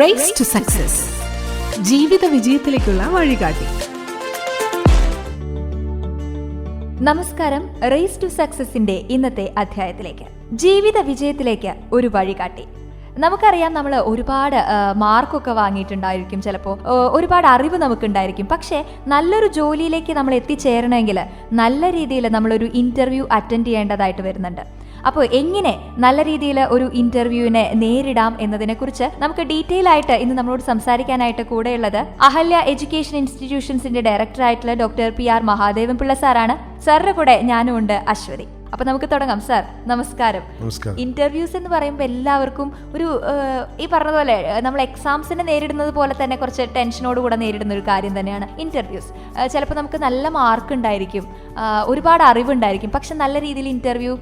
Raise to success ജീവിത വിജയത്തിലേക്കുള്ള വഴികാട്ടി. നമസ്കാരം. റേസ് ടു സക്സസിന്റെ ഇന്നത്തെ അധ്യായത്തിലേക്ക്. ജീവിത വിജയത്തിലേക്ക് ഒരു വഴികാട്ടി. നമുക്കറിയാം നമ്മൾ ഒരുപാട് മാർക്കൊക്കെ വാങ്ങിയിട്ടുണ്ടായിരിക്കും ചിലപ്പോൾ ഒരുപാട് അറിവ് നമുക്കുണ്ടായിരിക്കും. പക്ഷേ നല്ലൊരു ജോലിയിലേക്ക് നമ്മൾ എത്തിച്ചേരണമെങ്കിൽ നല്ല രീതിയിൽ നമ്മളൊരു ഇന്റർവ്യൂ അറ്റൻഡ് ചെയ്യേണ്ടതായിട്ട് വരുന്നുണ്ട്. അപ്പോൾ എങ്ങനെ നല്ല രീതിയിൽ ഒരു ഇന്റർവ്യൂവിനെ നേരിടാം എന്നതിനെക്കുറിച്ച് നമുക്ക് ഡീറ്റെയിൽ ആയിട്ട് ഇന്ന് നമ്മളോട് സംസാരിക്കാനായിട്ട് കൂടെയുള്ളത് അഹല്യ എഡ്യൂക്കേഷൻ ഇൻസ്റ്റിറ്റ്യൂഷൻസിന്റെ ഡയറക്ടർ ആയിട്ടുള്ള doctor P R Mahadevan Pillai സാറാണ്. സാറിന്റെ കൂടെ ഞാനും ഉണ്ട് അശ്വതി. അപ്പൊ നമുക്ക് തുടങ്ങാം. സാർ നമസ്കാരം. ഇന്റർവ്യൂസ് എന്ന് പറയുമ്പോൾ എല്ലാവർക്കും ഒരു ഈ പറഞ്ഞതുപോലെ നമ്മൾ എക്സാംസിനെ നേരിടുന്നത് പോലെ തന്നെ കുറച്ച് ടെൻഷനോട് കൂടെ നേരിടുന്ന ഒരു കാര്യം തന്നെയാണ് ഇന്റർവ്യൂസ് ചിലപ്പോൾ നമുക്ക് നല്ല മാർക്ക് ഉണ്ടായിരിക്കും ഒരുപാട് അറിവുണ്ടായിരിക്കും പക്ഷെ നല്ല രീതിയിൽ ഇന്റർവ്യൂ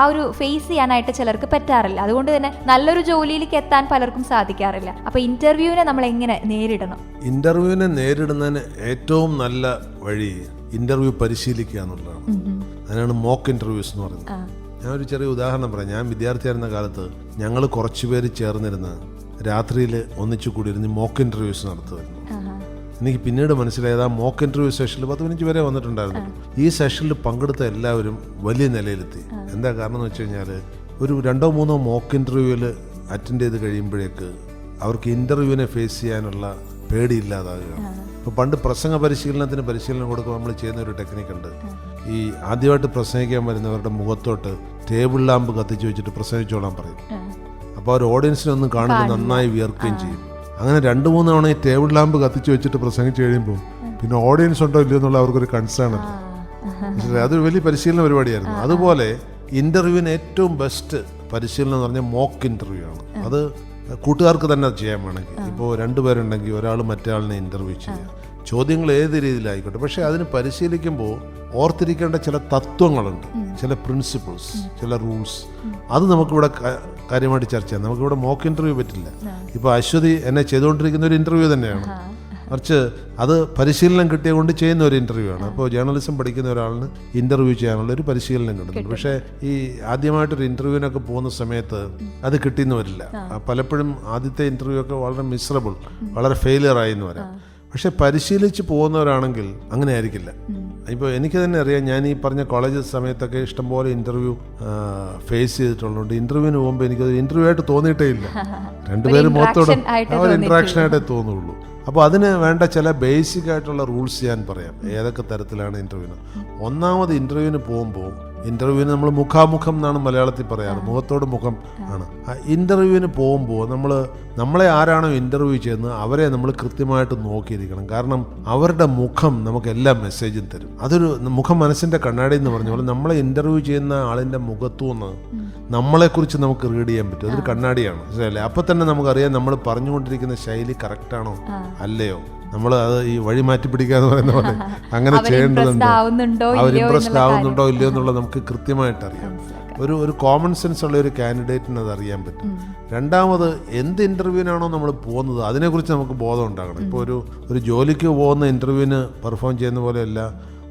ആ ഒരു ഫേസ് ചെയ്യാനായിട്ട് ചിലർക്ക് പറ്റാറില്ല. അതുകൊണ്ട് തന്നെ നല്ലൊരു ജോലിയിലേക്ക് എത്താൻ പലർക്കും സാധിക്കാറില്ല. അപ്പൊ ഇന്റർവ്യൂവിനെ നമ്മൾ എങ്ങനെ നേരിടണം? ഇന്റർവ്യൂവിനെ നേരിടുന്നതിന് ഏറ്റവും നല്ല വഴി ഇന്റർവ്യൂ പരിശീലിക്കുക എന്നുള്ളതാണ്. അതിനാണ് മോക്ക് ഇന്റർവ്യൂസ് എന്ന് പറയുന്നത്. ഞാൻ ഒരു ചെറിയ ഉദാഹരണം പറയാം. ഞാൻ വിദ്യാർത്ഥിയായിരുന്ന കാലത്ത് ഞങ്ങൾ കുറച്ച് പേര് ചേർന്നിരുന്ന് രാത്രിയിൽ ഒന്നിച്ചു കൂടിയിരുന്ന് മോക്ക് ഇന്റർവ്യൂസ് നടത്തുമായിരുന്നു. എനിക്ക് പിന്നീട് മനസ്സിലായത് ആ മോക്ക് ഇന്റർവ്യൂ സെഷനിൽ പത്ത് പതിനഞ്ച് പേരെ വന്നിട്ടുണ്ടായിരുന്നു. ഈ സെഷനിൽ പങ്കെടുത്ത എല്ലാവരും വലിയ നിലയിലെത്തി. എന്താ കാരണം എന്ന് വെച്ച് കഴിഞ്ഞാൽ ഒരു രണ്ടോ മൂന്നോ മോക്ക് ഇന്റർവ്യൂവിൽ അറ്റൻഡ് ചെയ്ത് കഴിയുമ്പോഴേക്ക് അവർക്ക് ഇന്റർവ്യൂവിനെ ഫേസ് ചെയ്യാനുള്ള പേടി ഇല്ലാതാകുകയാണ്. ഇപ്പോൾ പണ്ട് പ്രസംഗ പരിശീലനത്തിന് പരിശീലനം കൊടുക്കുമ്പോൾ നമ്മൾ ചെയ്യുന്ന ഒരു ടെക്നിക്ക് ഉണ്ട്. ഈ ആദ്യമായിട്ട് പ്രസംഗിക്കാൻ വരുന്നവരുടെ മുഖത്തോട്ട് ടേബിൾ ലാമ്പ് കത്തിച്ച് വെച്ചിട്ട് പ്രസംഗിച്ചോളാൻ പറയും. അപ്പോൾ അവർ ഓഡിയൻസിനൊന്നും കാണുമ്പോൾ നന്നായി വിയർക്കുകയും ചെയ്യും. അങ്ങനെ രണ്ട് മൂന്ന് തവണ ഈ ടേബിൾ ലാമ്പ് കത്തിച്ച് വെച്ചിട്ട് പ്രസംഗിച്ച് കഴിയുമ്പോൾ പിന്നെ ഓഡിയൻസ് ഉണ്ടോ ഇല്ലയോ എന്നുള്ള അവർക്കൊരു കൺസേൺ അല്ല മനസ്സിലായോ? അതൊരു വലിയ പരിശീലന പരിപാടിയായിരുന്നു. അതുപോലെ ഇന്റർവ്യൂവിന് ഏറ്റവും ബെസ്റ്റ് പരിശീലനം എന്ന് പറഞ്ഞാൽ മോക്ക് ഇന്റർവ്യൂ ആണ്. അത് കൂട്ടുകാർക്ക് തന്നെ അത് ചെയ്യാൻ വേണമെങ്കിൽ. ഇപ്പോൾ രണ്ടുപേരുണ്ടെങ്കിൽ ഒരാൾ മറ്റേ ഇന്റർവ്യൂ ഇന്റർവ്യൂ ചെയ്യാം ചോദ്യങ്ങൾ ഏത് രീതിയിലായിക്കോട്ടെ. പക്ഷേ അതിന് പരിശീലിക്കുമ്പോൾ ഓർത്തിരിക്കേണ്ട ചില തത്വങ്ങളുണ്ട്. ചില പ്രിൻസിപ്പിൾസ് ചില റൂൾസ് അത് നമുക്കിവിടെ കാര്യമായിട്ട് ചർച്ച ചെയ്യാം. നമുക്കിവിടെ മോക്ക് ഇന്റർവ്യൂ പറ്റില്ല. ഇപ്പോൾ അശ്വതി എന്നെ ചെയ്തുകൊണ്ടിരിക്കുന്ന ഒരു ഇന്റർവ്യൂ തന്നെയാണ്. മറിച്ച് അത് പരിശീലനം കിട്ടിയ കൊണ്ട് ചെയ്യുന്ന ഒരു ഇന്റർവ്യൂ ആണ്. അപ്പോൾ ജേർണലിസം പഠിക്കുന്ന ഒരാളിന് ഇന്റർവ്യൂ ചെയ്യാനുള്ള ഒരു പരിശീലനം കിട്ടുന്നുണ്ട് പക്ഷേ ഈ ആദ്യമായിട്ടൊരു ഇന്റർവ്യൂവിനൊക്കെ പോകുന്ന സമയത്ത് അത് കിട്ടിയെന്ന് വരില്ല. പലപ്പോഴും ആദ്യത്തെ ഇന്റർവ്യൂ ഒക്കെ വളരെ മിസറബിൾ വളരെ ഫെയിലിയർ ആയി എന്ന് വരാം. പക്ഷെ പരിശീലിച്ച് പോകുന്നവരാണെങ്കിൽ അങ്ങനെ ആയിരിക്കില്ല. ഇപ്പോൾ എനിക്ക് തന്നെ അറിയാം ഞാൻ ഈ പറഞ്ഞ കോളേജ് സമയത്തൊക്കെ ഇഷ്ടംപോലെ ഇന്റർവ്യൂ ഫേസ് ചെയ്തിട്ടുള്ളതുകൊണ്ട് ഇന്റർവ്യൂവിന് പോകുമ്പോൾ എനിക്കത് ഇന്റർവ്യൂ ആയിട്ട് തോന്നിയിട്ടേ ഇല്ല. രണ്ടുപേരും മൊത്തം ഇൻട്രാക്ഷൻ ഒരു ആയിട്ടേ തോന്നുള്ളൂ. അപ്പോൾ അതിന് വേണ്ട ചില ബേസിക് ആയിട്ടുള്ള റൂൾസ് ഞാൻ പറയാം. ഏതൊക്കെ തരത്തിലാണ് ഇന്റർവ്യൂവിന് ഒന്നാമത് ഇന്റർവ്യൂവിന് പോകുമ്പോൾ ഇന്റർവ്യൂവിന് നമ്മൾ മുഖാമുഖം എന്നാണ് മലയാളത്തിൽ പറയാറ്. മുഖത്തോട് മുഖം ആണ്. ആ ഇന്റർവ്യൂവിന് പോകുമ്പോൾ നമ്മൾ നമ്മളെ ആരാണോ ഇന്റർവ്യൂ ചെയ്യുന്നത് അവരെ നമ്മൾ കൃത്യമായിട്ട് നോക്കിയിരിക്കണം. കാരണം അവരുടെ മുഖം നമുക്ക് എല്ലാ മെസ്സേജും തരും. അതൊരു മുഖം മനസ്സിന്റെ കണ്ണാടി എന്ന് പറഞ്ഞ പോലെ നമ്മളെ ഇന്റർവ്യൂ ചെയ്യുന്ന ആളിന്റെ മുഖത്തു നിന്ന് നമ്മളെക്കുറിച്ച് നമുക്ക് റീഡ് ചെയ്യാൻ പറ്റും. അതൊരു കണ്ണാടിയാണ്. മനസ്സിലായില്ലേ? അപ്പോൾ തന്നെ നമുക്കറിയാം നമ്മൾ പറഞ്ഞുകൊണ്ടിരിക്കുന്ന ശൈലി കറക്റ്റാണോ അല്ലയോ? നമ്മൾ അത് ഈ വഴി മാറ്റി പിടിക്കാന്ന് പറയുന്ന പോലെ അങ്ങനെ ചെയ്യേണ്ടതുണ്ടോ? അവർ ഇമ്പ്രസ്ഡ് ആവുന്നുണ്ടോ ഇല്ലയോ എന്നുള്ളത് നമുക്ക് കൃത്യമായിട്ട് അറിയാം ഒരു ഒരു കോമൺ സെൻസ് ഉള്ള ഒരു കാൻഡിഡേറ്റിന് അത് അറിയാൻ പറ്റും. രണ്ടാമത് എന്ത് ഇന്റർവ്യൂവിനാണോ നമ്മൾ പോകുന്നത്? അതിനെക്കുറിച്ച് നമുക്ക് ബോധം ഉണ്ടാകണം ഇപ്പോൾ ഒരു ഒരു ജോലിക്ക് പോകുന്ന ഇന്റർവ്യൂവിന് പെർഫോം ചെയ്യുന്ന പോലെയല്ല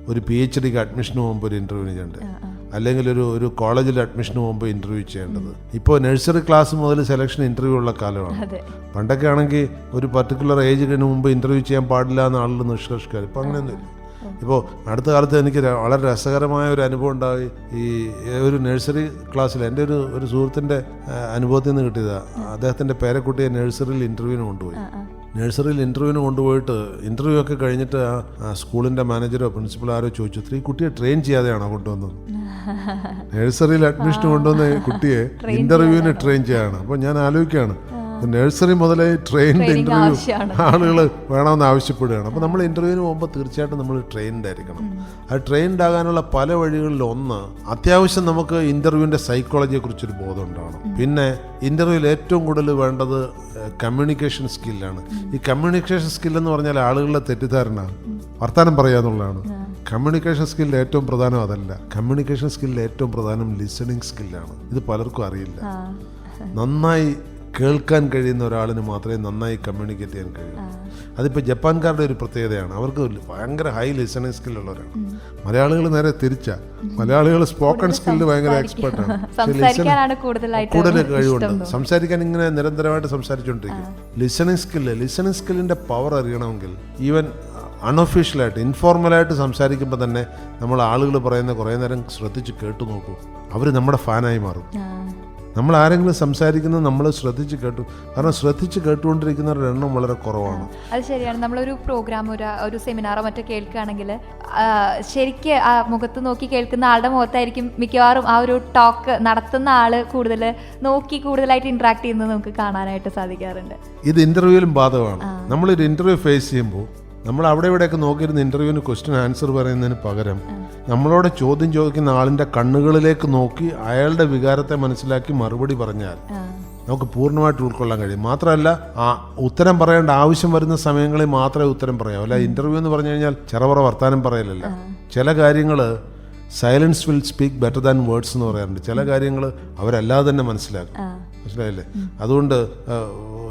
ഒരു പി എച്ച് ഡിക്ക് അഡ്മിഷന് പോകുമ്പോൾ ഒരു ഇന്റർവ്യൂവിന് ചെയ്യേണ്ടത്. അല്ലെങ്കിൽ ഒരു ഒരു കോളേജിൽ അഡ്മിഷന് പോകുമ്പോൾ ഇന്റർവ്യൂ ചെയ്യേണ്ടത്. ഇപ്പോൾ നഴ്സറി ക്ലാസ് മുതൽ സെലക്ഷൻ ഇന്റർവ്യൂ ഉള്ള കാലമാണ്. പണ്ടൊക്കെ ആണെങ്കിൽ ഒരു പർട്ടിക്കുലർ ഏജ് കഴിഞ്ഞ് മുമ്പ് ഇന്റർവ്യൂ ചെയ്യാൻ പാടില്ല എന്ന് ആളുകൾ നിഷ്കർഷിക്കാറ് ഇപ്പം അങ്ങനെയൊന്നുമില്ല. ഇപ്പോൾ അടുത്ത കാലത്ത് എനിക്ക് വളരെ രസകരമായ ഒരു അനുഭവം ഉണ്ടായി. ഈ ഒരു നഴ്സറി ക്ലാസ്സിൽ എന്റെ ഒരു ഒരു സുഹൃത്തിന്റെ അനുഭവത്തിൽ നിന്ന് കിട്ടിയതാണ് അദ്ദേഹത്തിന്റെ പേരക്കുട്ടിയെ നഴ്സറിയിൽ ഇന്റർവ്യൂവിന് കൊണ്ടുപോയി. നഴ്സറിയിൽ ഇന്റർവ്യൂവിന് കൊണ്ടുപോയിട്ട് ഇന്റർവ്യൂ ഒക്കെ കഴിഞ്ഞിട്ട് ആ- സ്കൂളിന്റെ മാനേജറോ പ്രിൻസിപ്പലോ ആരോ ചോദിച്ചു "ഇത്ര ഈ കുട്ടിയെ ട്രെയിൻ ചെയ്യാതെയാണോ കൊണ്ടുവന്നത്? നഴ്സറിയിൽ അഡ്മിഷൻ കൊണ്ടുവന്ന കുട്ടിയെ ഇന്റർവ്യൂവിന് ട്രെയിൻ ചെയ്യാണ്. അപ്പോൾ ഞാൻ ആലോചിക്കുകയാണ് നഴ്സറി മുതലേ ട്രെയിൻഡ് ഇന്റർവ്യൂ. ആളുകൾ വേണമെന്ന് ആവശ്യപ്പെടുകയാണ്. അപ്പോൾ നമ്മൾ ഇന്റർവ്യൂവിന് പോകുമ്പോൾ തീർച്ചയായിട്ടും നമ്മൾ ട്രെയിൻഡ് ആയിരിക്കണം. ആ ട്രെയിൻഡ് ആകാനുള്ള പല വഴികളിൽ ഒന്ന് അത്യാവശ്യം നമുക്ക് ഇന്റർവ്യൂവിന്റെ സൈക്കോളജിയെ കുറിച്ചൊരു ബോധം ഉണ്ടാവണം. പിന്നെ ഇന്റർവ്യൂവിൽ ഏറ്റവും കൂടുതൽ വേണ്ടത് കമ്മ്യൂണിക്കേഷൻ സ്കില്ലാണ് ഈ കമ്മ്യൂണിക്കേഷൻ സ്കില്ലെന്ന് പറഞ്ഞാൽ ആളുകളുടെ തെറ്റിദ്ധാരണ. വർത്തമാനം പറയാന്നുള്ളതാണ് കമ്മ്യൂണിക്കേഷൻ സ്കില്ലിൽ ഏറ്റവും പ്രധാനം അതല്ല. കമ്മ്യൂണിക്കേഷൻ സ്കില്ലിൽ ഏറ്റവും പ്രധാനം ലിസണിങ് സ്കില്ലാണ് ഇത് പലർക്കും അറിയില്ല. നന്നായി കേൾക്കാൻ കഴിയുന്ന ഒരാളിന് മാത്രമേ നന്നായി കമ്മ്യൂണിക്കേറ്റ് ചെയ്യാൻ കഴിയൂ. അതിപ്പോൾ ജപ്പാൻകാരുടെ ഒരു പ്രത്യേകതയാണ്. അവർക്ക് ഭയങ്കര ഹൈ ലിസണിങ് ഉള്ളവരാണ്. മലയാളികൾ നേരെ തിരിച്ച. മലയാളികൾ സ്പോക്കൺ സ്കില്ലിൽ ഭയങ്കര എക്സ്പെർട്ടാണ് കൂടുതൽ കഴിവുണ്ട്. സംസാരിക്കാൻ ഇങ്ങനെ നിരന്തരമായിട്ട് സംസാരിച്ചുകൊണ്ടിരിക്കും ലിസണിങ് സ്കില്ല് ലിസണിങ് സ്കില്ലിന്റെ പവർ അറിയണമെങ്കിൽ ഈവൻ അൺഒഫീഷ്യലായിട്ട് ഇൻഫോർമലായിട്ട് സംസാരിക്കുമ്പോൾ തന്നെ നമ്മൾ ആളുകൾ പറയുന്ന കുറേ നേരം ശ്രദ്ധിച്ച് കേട്ടു നോക്കൂ അവർ നമ്മുടെ ഫാനായി മാറും. നമ്മൾ ആരെങ്കിലും സംസാരിക്കുന്നത് നമ്മൾ ശ്രദ്ധിച്ച് കേട്ടു. കാരണം ശ്രദ്ധിച്ച് കേട്ടുകൊണ്ടിരിക്കുന്നവരുടെ എണ്ണം വളരെ കുറവാണ്. അത് ശരിയാണ്. നമ്മളൊരു പ്രോഗ്രാം ഒരു ഒരു സെമിനാറോ മറ്റോ കേൾക്കുകയാണെങ്കിൽ ശരിക്ക് ആ മുഖത്ത് നോക്കി കേൾക്കുന്ന ആളുടെ മുഖത്തായിരിക്കും മിക്കവാറും ആ ഒരു ടോക്ക് നടത്തുന്ന ആൾ കൂടുതൽ നോക്കി കൂടുതലായിട്ട് ഇന്ററാക്ട് ചെയ്യുന്നത് നമുക്ക് കാണാനായിട്ട് സാധിക്കാറുണ്ട്. ഇത് ഇന്റർവ്യൂവിലും ബാധകമാണ്. നമ്മളൊരു ഇന്റർവ്യൂ ഫേസ് ചെയ്യുമ്പോൾ നമ്മൾ അവിടെ ഇവിടെയൊക്കെ നോക്കിയിരുന്ന ഇന്റർവ്യൂവിന് ക്വസ്റ്റ്യൻ ആൻസർ പറയുന്നതിന് പകരം നമ്മളോട് ചോദ്യം ചോദിക്കുന്ന ആളിന്റെ കണ്ണുകളിലേക്ക് നോക്കി അയാളുടെ വികാരത്തെ മനസ്സിലാക്കി മറുപടി പറഞ്ഞാൽ നമുക്ക് പൂർണമായിട്ട് ഉൾക്കൊള്ളാൻ കഴിയും. മാത്രമല്ല ആ ഉത്തരം പറയേണ്ട ആവശ്യം വരുന്ന സമയങ്ങളിൽ മാത്രമേ ഉത്തരം പറയാവൂ. അല്ല ഇന്റർവ്യൂ എന്ന് പറഞ്ഞു കഴിഞ്ഞാൽ ചെറപറ വർത്താനം പറയലല്ല. ചില കാര്യങ്ങൾ silence will speak better than words എന്ന് പറയാറുണ്ട്. ചില കാര്യങ്ങൾ അവരല്ലാതെ തന്നെ മനസ്സിലാക്കും. മനസ്സിലായില്ലേ? അതുകൊണ്ട്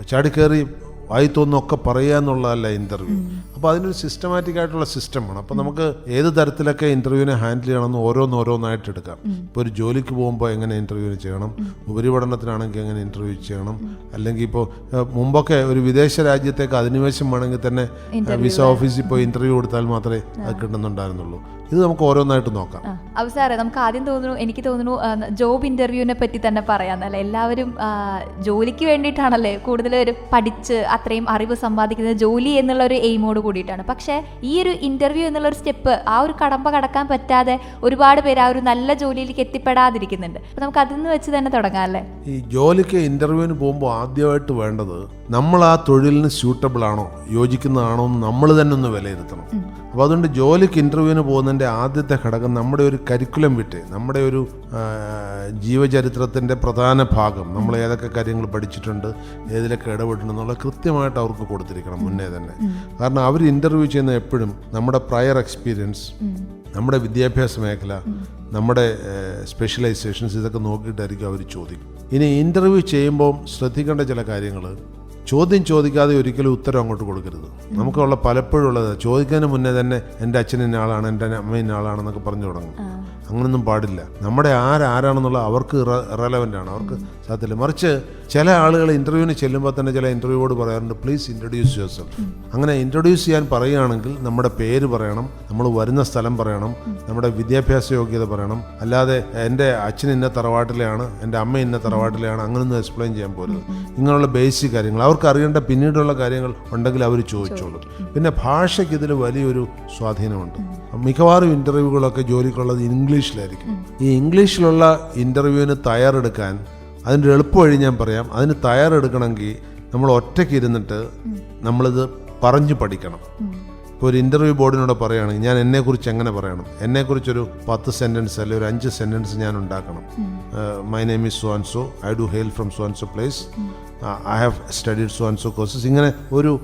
ചാടിക്കേറി വായി തോന്നൊക്കെ പറയുക എന്നുള്ളതല്ല ഇന്റർവ്യൂ അപ്പോൾ അതിനൊരു സിസ്റ്റമാറ്റിക് ആയിട്ടുള്ള സിസ്റ്റം വേണം അപ്പോൾ നമുക്ക് ഏത് തരത്തിലൊക്കെ ഇന്റർവ്യൂവിനെ ഹാൻഡിൽ ചെയ്യണമെന്ന് ഓരോന്നോരോന്നായിട്ട് എടുക്കാം. ഇപ്പോൾ ഒരു ജോലിക്ക് പോകുമ്പോൾ എങ്ങനെ ഇന്റർവ്യൂ ചെയ്യണം? ഉപരിപഠനത്തിനാണെങ്കിൽ എങ്ങനെ ഇന്റർവ്യൂ ചെയ്യണം? അല്ലെങ്കിൽ ഇപ്പോൾ മുമ്പൊക്കെ ഒരു വിദേശ രാജ്യത്തേക്ക് അധിനിവേശം വേണമെങ്കിൽ തന്നെ വിസ ഓഫീസിൽ പോയി ഇന്റർവ്യൂ കൊടുത്താൽ മാത്രമേ അത് കിട്ടുന്നുണ്ടായിരുന്നുള്ളൂ. ഇത് നമുക്ക് ഓരോന്നായിട്ട് നോക്കാം. അവ സാറേ നമുക്ക് ആദ്യം തോന്നുന്നു എനിക്ക് തോന്നുന്നു ജോബ് ഇന്റർവ്യൂവിനെ പറ്റി തന്നെ പറയാന്നല്ലേ എല്ലാവരും ജോലിക്ക് വേണ്ടിയിട്ടാണല്ലേ കൂടുതൽ പഠിച്ച് അത്രയും അറിവ് സമ്പാദിക്കുന്നത്? ജോലി എന്നുള്ള ഒരു എയിമോട് കൂടിയിട്ടാണ്. പക്ഷേ ഈ ഒരു ഇന്റർവ്യൂ എന്നുള്ള ഒരു സ്റ്റെപ്പ് ആ ഒരു കടമ്പ കടക്കാൻ പറ്റാതെ ഒരുപാട് പേര് ആ ഒരു നല്ല ജോലിയിലേക്ക് എത്തിപ്പെടാതിരിക്കുന്നുണ്ട്. അപ്പോൾ നമുക്ക് അതിൽ നിന്ന് വെച്ച് തന്നെ തുടങ്ങാം അല്ലേ? ഈ ജോലിക്ക് ഇന്റർവ്യൂവിന് പോകുമ്പോൾ ആദ്യമായിട്ട് വേണ്ടത് നമ്മൾ ആ തൊഴിലിന് സ്യൂട്ടബിൾ ആണോ യോജിക്കുന്നതാണോ എന്ന് നമ്മൾ തന്നെ ഒന്ന് വിലയിരുത്തണം. അപ്പോൾ അതുകൊണ്ട് ജോലിക്ക് ഇന്റർവ്യൂവിന് പോകുന്നതിന്റെ ആദ്യത്തെ ഘടകം നമ്മുടെ ഒരു കരിക്കുലം വിട്ട് നമ്മുടെ ഒരു ജീവചരിത്രത്തിന്റെ പ്രധാന ഭാഗം നമ്മൾ ഏതൊക്കെ കാര്യങ്ങൾ പഠിച്ചിട്ടുണ്ട് ഏതിലൊക്കെ ഇടപെട്ടിട്ടുണ്ടെന്നുള്ള കൃത്യമായിട്ട് അവർക്ക് കൊടുത്തിരിക്കണം മുന്നേ തന്നെ. കാരണം അവർ ഇന്റർവ്യൂ ചെയ്യുന്ന എപ്പോഴും നമ്മുടെ പ്രയർ എക്സ്പീരിയൻസ് നമ്മുടെ വിദ്യാഭ്യാസ മേഖല നമ്മുടെ സ്പെഷ്യലൈസേഷൻസ് ഇതൊക്കെ നോക്കിയിട്ടായിരിക്കും അവർ ചോദിക്കും ഇനി ഇന്റർവ്യൂ ചെയ്യുമ്പോൾ ശ്രദ്ധിക്കേണ്ട ചില കാര്യങ്ങൾ ചോദ്യം ചോദിക്കാതെ ഒരിക്കലും ഉത്തരം അങ്ങോട്ട് കൊടുക്കരുത്. നമുക്കുള്ള പലപ്പോഴും ഉള്ളത് ചോദിക്കുന്നതിന് മുന്നേ തന്നെ എന്റെ അച്ഛൻ ഇന്ന ആളാണ് എന്റെ അമ്മ ഇന്ന ആളാണെന്നൊക്കെ പറഞ്ഞു തുടങ്ങും. അങ്ങനൊന്നും പാടില്ല. നമ്മുടെ ആരാരാണെന്നുള്ള അവർക്ക് റെലവന്റ് ആണ്. അവർക്ക് സാധ്യത മറിച്ച് ചില ആളുകൾ ഇന്റർവ്യൂവിന് ചെല്ലുമ്പോൾ തന്നെ ചില ഇന്റർവ്യൂവോട് പറയാറുണ്ട് പ്ലീസ് ഇൻട്രൊഡ്യൂസ് യുവർ സെൽഫ് അങ്ങനെ ഇൻട്രൊഡ്യൂസ് ചെയ്യാൻ പറയുകയാണെങ്കിൽ നമ്മുടെ പേര് പറയണം നമ്മൾ വരുന്ന സ്ഥലം പറയണം നമ്മുടെ വിദ്യാഭ്യാസ യോഗ്യത പറയണം. അല്ലാതെ എന്റെ അച്ഛൻ ഇന്ന തറവാട്ടിലെയാണ് എന്റെ അമ്മ ഇന്ന തറവാട്ടിലെയാണ് അങ്ങനൊന്നും എക്സ്പ്ലെയിൻ ചെയ്യാൻ പോരുത്. ഇങ്ങനെയുള്ള ബേസിക് കാര്യങ്ങൾ. അവർക്ക് അറിയേണ്ട പിന്നീടുള്ള കാര്യങ്ങൾ ഉണ്ടെങ്കിൽ അവർ ചോദിച്ചോളും. പിന്നെ ഭാഷയ്ക്ക് ഇതിൽ വലിയൊരു സ്വാധീനമുണ്ട്. മിക്കവാറും ഇന്റർവ്യൂകളൊക്കെ ജോലിക്കുള്ളത് ഇംഗ്ലീഷിലായിരിക്കും. ഈ ഇംഗ്ലീഷിലുള്ള ഇന്റർവ്യൂവിന് തയ്യാറെടുക്കാൻ അതിന്റെ എളുപ്പ വഴി ഞാൻ പറയാം. അതിന് തയ്യാറെടുക്കണമെങ്കിൽ നമ്മൾ ഒറ്റയ്ക്ക് ഇരുന്നിട്ട് നമ്മളിത് പറഞ്ഞു പഠിക്കണം. ഇപ്പോൾ ഒരു ഇന്റർവ്യൂ ബോർഡിനോട് പറയുകയാണെങ്കിൽ ഞാൻ എന്നെക്കുറിച്ച് എങ്ങനെ പറയണം? എന്നെക്കുറിച്ചൊരു പത്ത് സെന്റൻസ് അല്ലെങ്കിൽ ഒരു അഞ്ച് സെന്റൻസ് ഞാൻ ഉണ്ടാക്കണം. My name is so and I do hail from so and place I have studied so and courses. ഇങ്ങനെ ഒരു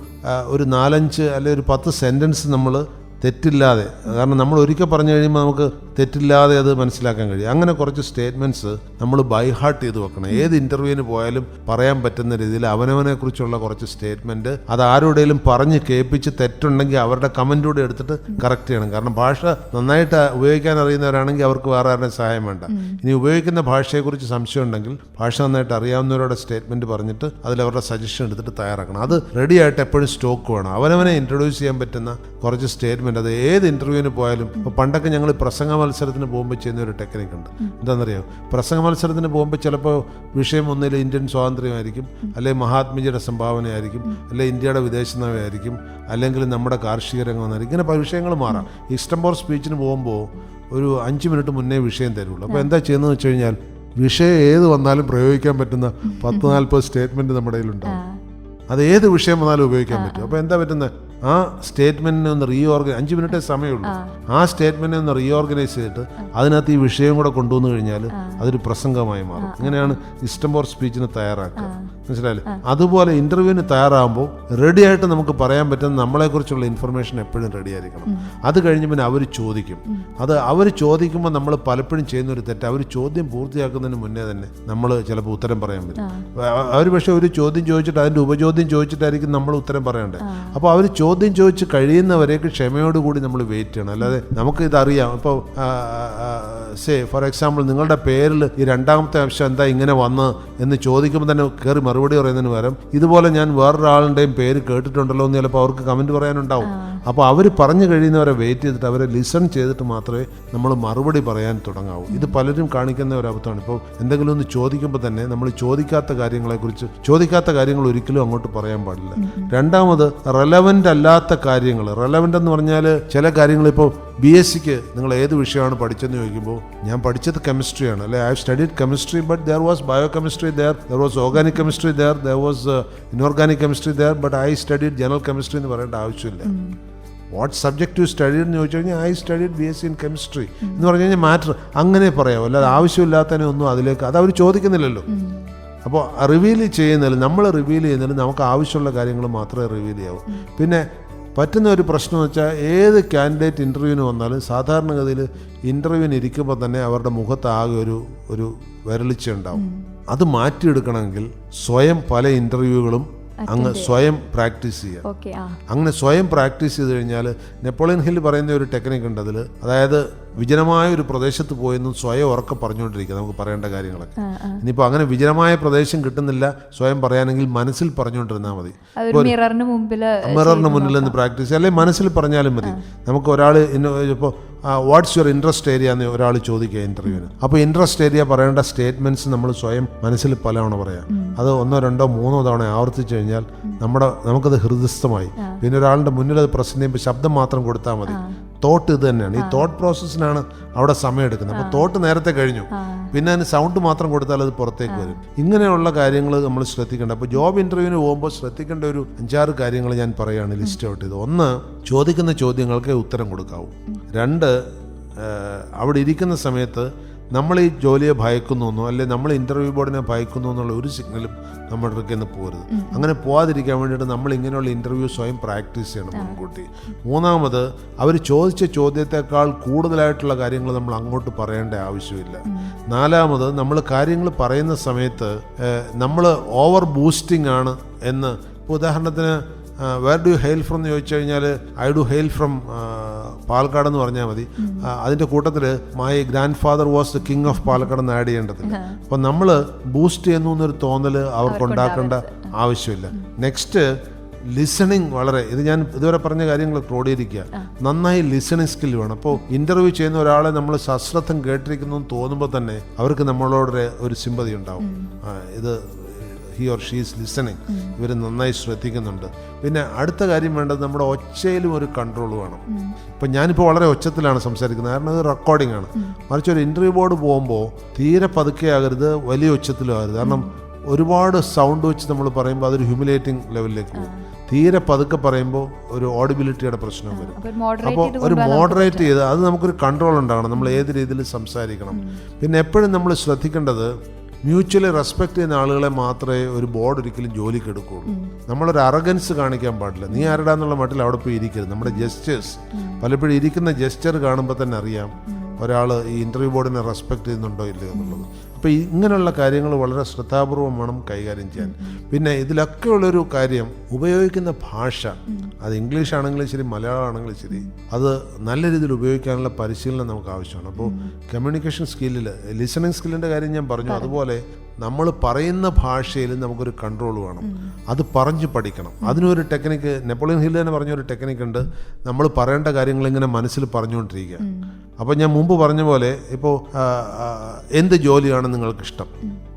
ഒരു നാലഞ്ച് അല്ലെങ്കിൽ ഒരു പത്ത് സെന്റൻസ് നമ്മൾ തെറ്റില്ലാതെ. കാരണം നമ്മൾ ഒരിക്കൽ പറഞ്ഞു കഴിയുമ്പോൾ നമുക്ക് തെറ്റില്ലാതെ അത് മനസ്സിലാക്കാൻ കഴിയും. അങ്ങനെ കുറച്ച് സ്റ്റേറ്റ്മെന്റ്സ് നമ്മൾ ബൈ ഹാർട്ട് ചെയ്ത് വെക്കണം. ഏത് ഇന്റർവ്യൂവിന് പോയാലും പറയാൻ പറ്റുന്ന രീതിയിൽ അവനവനെ കുറിച്ചുള്ള കുറച്ച് സ്റ്റേറ്റ്മെന്റ് അത് ആരോടെങ്കിലും പറഞ്ഞ് കേൾപ്പിച്ച് തെറ്റുണ്ടെങ്കിൽ അവരുടെ കമന്റൂടെ എടുത്തിട്ട് കറക്റ്റ് ചെയ്യണം. കാരണം ഭാഷ നന്നായിട്ട് ഉപയോഗിക്കാൻ അറിയുന്നവരാണെങ്കിൽ അവർക്ക് വേറെ ആരുടെ സഹായം വേണ്ട. ഇനി ഉപയോഗിക്കുന്ന ഭാഷയെക്കുറിച്ച് സംശയം ഉണ്ടെങ്കിൽ ഭാഷ നന്നായിട്ട് അറിയാവുന്നവരുടെ സ്റ്റേറ്റ്മെന്റ് പറഞ്ഞിട്ട് അതിൽ അവരുടെ സജഷൻ എടുത്തിട്ട് തയ്യാറാക്കണം. അത് റെഡി ആയിട്ട് എപ്പോഴും സ്റ്റോക്ക് വേണം. അവനവനെ ഇൻട്രൊഡ്യൂസ് ചെയ്യാൻ പറ്റുന്ന കുറച്ച് സ്റ്റേറ്റ്മെന്റ് അത് ഏത് ഇന്റർവ്യൂവിന് പോയാലും ഇപ്പോൾ പണ്ടൊക്കെ ഞങ്ങൾ പ്രസംഗ മത്സരത്തിന് പോകുമ്പോൾ ചെയ്യുന്ന ഒരു ടെക്നിക്ക് ഉണ്ട്. എന്താണെന്നറിയോ? പ്രസംഗ മത്സരത്തിന് പോകുമ്പോൾ ചിലപ്പോൾ വിഷയം ഒന്നിൽ ഇന്ത്യൻ സ്വാതന്ത്ര്യമായിരിക്കും അല്ലെങ്കിൽ മഹാത്മജിയുടെ സംഭാവനയായിരിക്കും അല്ലെങ്കിൽ ഇന്ത്യയുടെ വിദേശ നയമായിരിക്കും അല്ലെങ്കിൽ നമ്മുടെ കാർഷിക രംഗമായിരിക്കും. ഇങ്ങനെ പല വിഷയങ്ങൾ മാറാം. ഇഷ്ടംപോർ സ്പീച്ചിന് പോകുമ്പോൾ ഒരു അഞ്ച് മിനിറ്റ് മുന്നേ വിഷയം തരുള്ളൂ. അപ്പോൾ എന്താ ചെയ്യുന്നത് വെച്ച് കഴിഞ്ഞാൽ വിഷയം ഏത് വന്നാലും പ്രയോഗിക്കാൻ പറ്റുന്ന പത്ത് നാൽപ്പത് സ്റ്റേറ്റ്മെന്റ് നമ്മുടെ കയ്യിലുണ്ടാവും. അത് ഏത് വിഷയം വന്നാലും ഉപയോഗിക്കാൻ പറ്റും. അപ്പോൾ എന്താ പറ്റുന്നത്? ആ സ്റ്റേറ്റ്മെന്റിനെ ഒന്ന് റീഓർഗനൈസ് അഞ്ച് മിനിറ്റേ സമയമുള്ളൂ. ആ. സ്റ്റേറ്റ്മെന്റിനെ ഒന്ന് റീഓർഗനൈസ് ചെയ്തിട്ട് അതിനകത്ത് ഈ വിഷയം കൂടെ കൊണ്ടുവന്നു കഴിഞ്ഞാൽ അതൊരു പ്രസംഗമായി മാറും. ഇങ്ങനെയാണ് ഇഷ്ടംപോർ സ്പീച്ചിന് തയ്യാറാക്കുക. മനസ്സിലായില്ലേ? അതുപോലെ ഇന്റർവ്യൂവിന് തയ്യാറാകുമ്പോൾ റെഡി ആയിട്ട് നമുക്ക് പറയാൻ പറ്റുന്ന നമ്മളെക്കുറിച്ചുള്ള ഇൻഫർമേഷൻ എപ്പോഴും റെഡി ആയിരിക്കണം. അത് കഴിഞ്ഞ് പിന്നെ അവർ ചോദിക്കും. അത് അവർ ചോദിക്കുമ്പോൾ നമ്മൾ പലപ്പോഴും ചെയ്യുന്ന ഒരു തെറ്റ്. അവർ ചോദ്യം പൂർത്തിയാക്കുന്നതിന് മുന്നേ തന്നെ നമ്മൾ ചിലപ്പോൾ ഉത്തരം പറയാൻ പറ്റും അവർ പക്ഷേ ഒരു ചോദ്യം ചോദിച്ചിട്ട് അതിന്റെ ഉപചോദ്യം ചോദിച്ചിട്ടായിരിക്കും നമ്മൾ ഉത്തരം പറയണ്ടേ അപ്പോൾ അവർ ചോദ്യം ചോദിച്ച് കഴിയുന്നവരേക്ക് ക്ഷമയോടുകൂടി നമ്മൾ വെയിറ്റ് ചെയ്യണം. അല്ലാതെ നമുക്ക് ഇതറിയാം. ഇപ്പോൾ സേ ഫോർ എക്സാമ്പിൾ നിങ്ങളുടെ പേരിൽ ഈ രണ്ടാമത്തെ അംശം എന്താ ഇങ്ങനെ വന്ന് എന്ന് ചോദിക്കുമ്പോൾ തന്നെ കയറി മറുപടി പറയുന്നതിന് പകരം ഇതുപോലെ ഞാൻ വേറൊരാളുടെയും പേര് കേട്ടിട്ടുണ്ടല്ലോ എന്ന് ചിലപ്പോൾ അവർക്ക് കമന്റ് പറയാനുണ്ടാവും. അപ്പോൾ അവർ പറഞ്ഞു കഴിയുന്നവരെ വെയിറ്റ് ചെയ്തിട്ട് അവരെ ലിസൺ ചെയ്തിട്ട് മാത്രമേ നമ്മൾ മറുപടി പറയാൻ തുടങ്ങാവൂ. ഇത് പലരും കാണിക്കുന്ന ഒരു അബദ്ധമാണ്. ഇപ്പോൾ എന്തെങ്കിലും ഒന്ന് ചോദിക്കുമ്പോൾ തന്നെ നമ്മൾ ചോദിക്കാത്ത കാര്യങ്ങളെക്കുറിച്ച് ചോദിക്കാത്ത കാര്യങ്ങൾ ഒരിക്കലും അങ്ങോട്ട് പറയാൻ പാടില്ല. രണ്ടാമത് റെലവന്റ് അല്ലാത്ത കാര്യങ്ങൾ റെലവന്റ് എന്ന് പറഞ്ഞാൽ ചില കാര്യങ്ങൾ ഇപ്പോൾ ബി എസ് സിക്ക് നിങ്ങൾ ഏത് വിഷയമാണ് പഠിച്ചതെന്ന് ചോദിക്കുമ്പോൾ ഞാൻ പഠിച്ചത് കെമിസ്ട്രിയാണ് അല്ലെ? I studied chemistry but there was biochemistry there there was organic chemistry there there was inorganic chemistry there but I studied general chemistry എന്ന് പറയേണ്ട ആവശ്യമില്ല. വാട്ട് സബ്ജക്ട് യു സ്റ്റഡി എന്ന് ചോദിച്ചു കഴിഞ്ഞാൽ I studied B S C in chemistry എന്ന് പറഞ്ഞു കഴിഞ്ഞാൽ matter അങ്ങനെ പറയാമോ അല്ലാതെ ആവശ്യമില്ലാത്തതിനെ ഒന്നും അതിലേക്ക് അത് അവർ ചോദിക്കുന്നില്ലല്ലോ. അപ്പോൾ റിവീൽ ചെയ്യുന്നതിൽ നമ്മൾ റിവീൽ ചെയ്യുന്നതിൽ നമുക്ക് ആവശ്യമുള്ള കാര്യങ്ങൾ മാത്രമേ റിവീൽ ചെയ്യാവൂ. പിന്നെ പറ്റുന്ന ഒരു പ്രശ്നം എന്ന് വെച്ചാൽ ഏത് കാൻഡിഡേറ്റ് ഇന്റർവ്യൂവിന് വന്നാലും സാധാരണഗതിയിൽ ഇന്റർവ്യൂവിന് ഇരിക്കുമ്പോൾ തന്നെ അവരുടെ മുഖത്ത് ആകെ ഒരു ഒരു വരളിച്ച ഉണ്ടാവും. അത് മാറ്റിയെടുക്കണമെങ്കിൽ സ്വയം പല ഇന്റർവ്യൂകളും അങ്ങ് സ്വയം പ്രാക്ടീസ് ചെയ്യുക അങ്ങനെ സ്വയം പ്രാക്ടീസ് ചെയ്ത് കഴിഞ്ഞാൽ നെപ്പോളിയൻ ഹിൽ പറയുന്ന ഒരു ടെക്നിക്ക് ഉണ്ട് അതിൽ അതായത് വിജനമായ ഒരു പ്രദേശത്ത് പോയെന്നും സ്വയം ഉറക്കെ പറഞ്ഞുകൊണ്ടിരിക്കുക. നമുക്ക് പറയേണ്ട കാര്യങ്ങളൊക്കെ. ഇനിയിപ്പോൾ അങ്ങനെ വിജനമായ പ്രദേശം കിട്ടുന്നില്ല സ്വയം പറയാനെങ്കിൽ മനസ്സിൽ പറഞ്ഞുകൊണ്ടിരുന്നാൽ മതി. മിററിന് മുന്നിൽ നിന്ന് പ്രാക്ടീസ് അല്ലെങ്കിൽ മനസ്സിൽ പറഞ്ഞാലും മതി. നമുക്ക് ഒരാൾ ഇപ്പോൾ വാട്ട്സ് യുവർ ഇൻട്രസ്റ്റ് ഏരിയ എന്ന് ഒരാൾ ചോദിക്കുക ഇന്റർവ്യൂവിന് അപ്പോൾ ഇൻട്രസ്റ്റ് ഏരിയ പറയേണ്ട സ്റ്റേറ്റ്മെന്റ്സ് നമ്മൾ സ്വയം മനസ്സിൽ പലവണ പറയാം. അത് ഒന്നോ രണ്ടോ മൂന്നോ തവണ ആവർത്തിച്ചു കഴിഞ്ഞാൽ നമ്മുടെ നമുക്കത് ഹൃദയസ്ഥമായി. പിന്നെ ഒരാളുടെ മുന്നിൽ അത് പ്രസന്റ് ചെയ്യുമ്പോൾ ശബ്ദം മാത്രം കൊടുത്താൽ മതി. തോട്ട് ഇത് തന്നെയാണ്. ഈ തോട്ട് പ്രോസസ്സിനാണ് അവിടെ സമയം എടുക്കുന്നത് അപ്പോൾ തോട്ട് നേരത്തെ കഴിഞ്ഞു. പിന്നെ അതിന് സൗണ്ട് മാത്രം കൊടുത്താൽ അത് പുറത്തേക്ക് വരും. ഇങ്ങനെയുള്ള കാര്യങ്ങൾ നമ്മൾ ശ്രദ്ധിക്കേണ്ട. അപ്പോൾ ജോബ് ഇന്റർവ്യൂവിന് പോകുമ്പോൾ ശ്രദ്ധിക്കേണ്ട ഒരു അഞ്ചാറ് കാര്യങ്ങൾ ഞാൻ പറയുകയാണ് ലിസ്റ്റ് ഔട്ട് ചെയ്ത്. ഒന്ന് ചോദിക്കുന്ന ചോദ്യങ്ങൾക്ക് ഉത്തരം കൊടുക്കാവൂ. രണ്ട് അവിടെ ഇരിക്കുന്ന സമയത്ത് നമ്മൾ ഈ ജോലിയെ ഭയക്കുന്നു എന്നോ അല്ലെ നമ്മൾ ഇന്റർവ്യൂ ബോർഡിനെ ഭയക്കുന്നു എന്നുള്ള ഒരു സിഗ്നലും നമ്മുടെ അടുക്കൽ നിന്ന് പോരുത് അങ്ങനെ പോവാതിരിക്കാൻ വേണ്ടിയിട്ട് നമ്മൾ ഇങ്ങനെയുള്ള ഇന്റർവ്യൂ സ്വയം പ്രാക്ടീസ് ചെയ്യണം മുൻകൂട്ടി. മൂന്നാമത് അവർ ചോദിച്ച ചോദ്യത്തെക്കാൾ കൂടുതലായിട്ടുള്ള കാര്യങ്ങൾ നമ്മൾ അങ്ങോട്ട് പറയേണ്ട ആവശ്യമില്ല. നാലാമത് നമ്മൾ കാര്യങ്ങൾ പറയുന്ന സമയത്ത് നമ്മൾ ഓവർ ബൂസ്റ്റിംഗ് ആണ് എന്ന്. ഇപ്പോൾ ഉദാഹരണത്തിന് വേർ ഡു ഹെയിൽ ഫ്രം എന്ന് ചോദിച്ചു കഴിഞ്ഞാൽ I do hail from Palakkad എന്ന് പറഞ്ഞാൽ മതി. അതിന്റെ കൂട്ടത്തിൽ my grandfather was the king of Palakkad എന്ന് ആഡ് ചെയ്യേണ്ടതില്ല. അപ്പം നമ്മൾ ബൂസ്റ്റ് ചെയ്യുന്നു എന്നൊരു തോന്നൽ അവർക്ക് ഉണ്ടാക്കേണ്ട ആവശ്യമില്ല. നെക്സ്റ്റ് ലിസണിങ് വളരെ ഇത് ഞാൻ ഇതുവരെ പറഞ്ഞ കാര്യങ്ങൾ ക്രോഡീകരിക്കുക. നന്നായി ലിസണിങ് സ്കിൽ വേണം. അപ്പോൾ ഇന്റർവ്യൂ ചെയ്യുന്ന ഒരാളെ നമ്മൾ സശ്രദ്ധം കേട്ടിരിക്കുന്നു തോന്നുമ്പോൾ തന്നെ അവർക്ക് നമ്മളോട് ഒരു സിമ്പതി ഉണ്ടാവും. ഇത് he or she is listening ഇവർ നന്നായി ശ്രദ്ധിക്കുന്നുണ്ട്. പിന്നെ അടുത്ത കാര്യം വേണ്ടത് നമ്മുടെ ഒച്ചയിലും ഒരു കൺട്രോൾ വേണം. ഇപ്പം ഞാനിപ്പോൾ വളരെ ഒച്ചത്തിലാണ് സംസാരിക്കുന്നത്. കാരണം ഇത് റെക്കോർഡിംഗ് ആണ്. മറിച്ച് ഒരു ഇന്റർവ്യൂ ബോർഡ് പോകുമ്പോൾ തീരെ പതുക്കെ ആകരുത് വലിയ ഒച്ചത്തിലും ആകരുത്. കാരണം ഒരുപാട് സൗണ്ട് വെച്ച് നമ്മൾ പറയുമ്പോൾ അതൊരു ഹ്യൂമിലേറ്റിംഗ് ലെവലിലേക്ക് പോകും. തീരെ പതുക്കെ പറയുമ്പോൾ ഒരു ഓഡിബിലിറ്റിയുടെ പ്രശ്നം വരും. അപ്പോൾ ഒരു മോഡറേറ്റ് ചെയ്ത് അത് നമുക്കൊരു കൺട്രോൾ ഉണ്ടാകണം. നമ്മൾ ഏത് രീതിയിൽ സംസാരിക്കണം. പിന്നെ എപ്പോഴും നമ്മൾ ശ്രദ്ധിക്കേണ്ടത് മ്യൂച്വലി റെസ്പെക്ട് ചെയ്യുന്ന ആളുകളെ മാത്രമേ ഒരു ബോർഡ് ഒരിക്കലും ജോലിക്ക് എടുക്കുകയുള്ളൂ. നമ്മളൊരു അറഗൻസ് കാണിക്കാൻ പാടില്ല. നീ ആരുടാന്നുള്ള മട്ടിൽ അവിടെ പോയി ഇരിക്കരുത്. നമ്മുടെ ജസ്റ്റേഴ്സ് പലപ്പോഴും ഇരിക്കുന്ന ജസ്റ്റർ കാണുമ്പോൾ തന്നെ അറിയാം ഒരാൾ ഈ ഇന്റർവ്യൂ ബോർഡിനെ റെസ്പെക്ട് ചെയ്യുന്നുണ്ടോ ഇല്ലയോ എന്നുള്ളത്. അപ്പോൾ ഇങ്ങനെയുള്ള കാര്യങ്ങൾ വളരെ ശ്രദ്ധാപൂർവം വേണം കൈകാര്യം ചെയ്യാൻ. പിന്നെ ഇതിലൊക്കെയുള്ളൊരു കാര്യം ഉപയോഗിക്കുന്ന ഭാഷ. അത് ഇംഗ്ലീഷ് ആണെങ്കിലും ശരി മലയാളം ആണെങ്കിലും ശരി അത് നല്ല രീതിയിൽ ഉപയോഗിക്കാനുള്ള പരിശീലനം നമുക്ക് ആവശ്യമാണ്. അപ്പോൾ കമ്മ്യൂണിക്കേഷൻ സ്കില്ലിൽ ലിസണിങ് സ്കില്ലിന്റെ കാര്യം ഞാൻ പറഞ്ഞു. അതുപോലെ നമ്മൾ പറയുന്ന ഭാഷയിൽ നമുക്കൊരു കൺട്രോൾ വേണം. അത് പറഞ്ഞു പഠിക്കണം. അതിനൊരു ടെക്നിക്ക് നെപ്പോളിയൻ ഹിൽ തന്നെ പറഞ്ഞൊരു ടെക്നിക്ക് ഉണ്ട്. നമ്മൾ പറയേണ്ട കാര്യങ്ങൾ ഇങ്ങനെ മനസ്സിൽ പറഞ്ഞുകൊണ്ടിരിക്കുക. അപ്പോൾ ഞാൻ മുമ്പ് പറഞ്ഞ പോലെ ഇപ്പോൾ എന്ത് ജോലിയാണ് നിങ്ങൾക്ക് ഇഷ്ടം?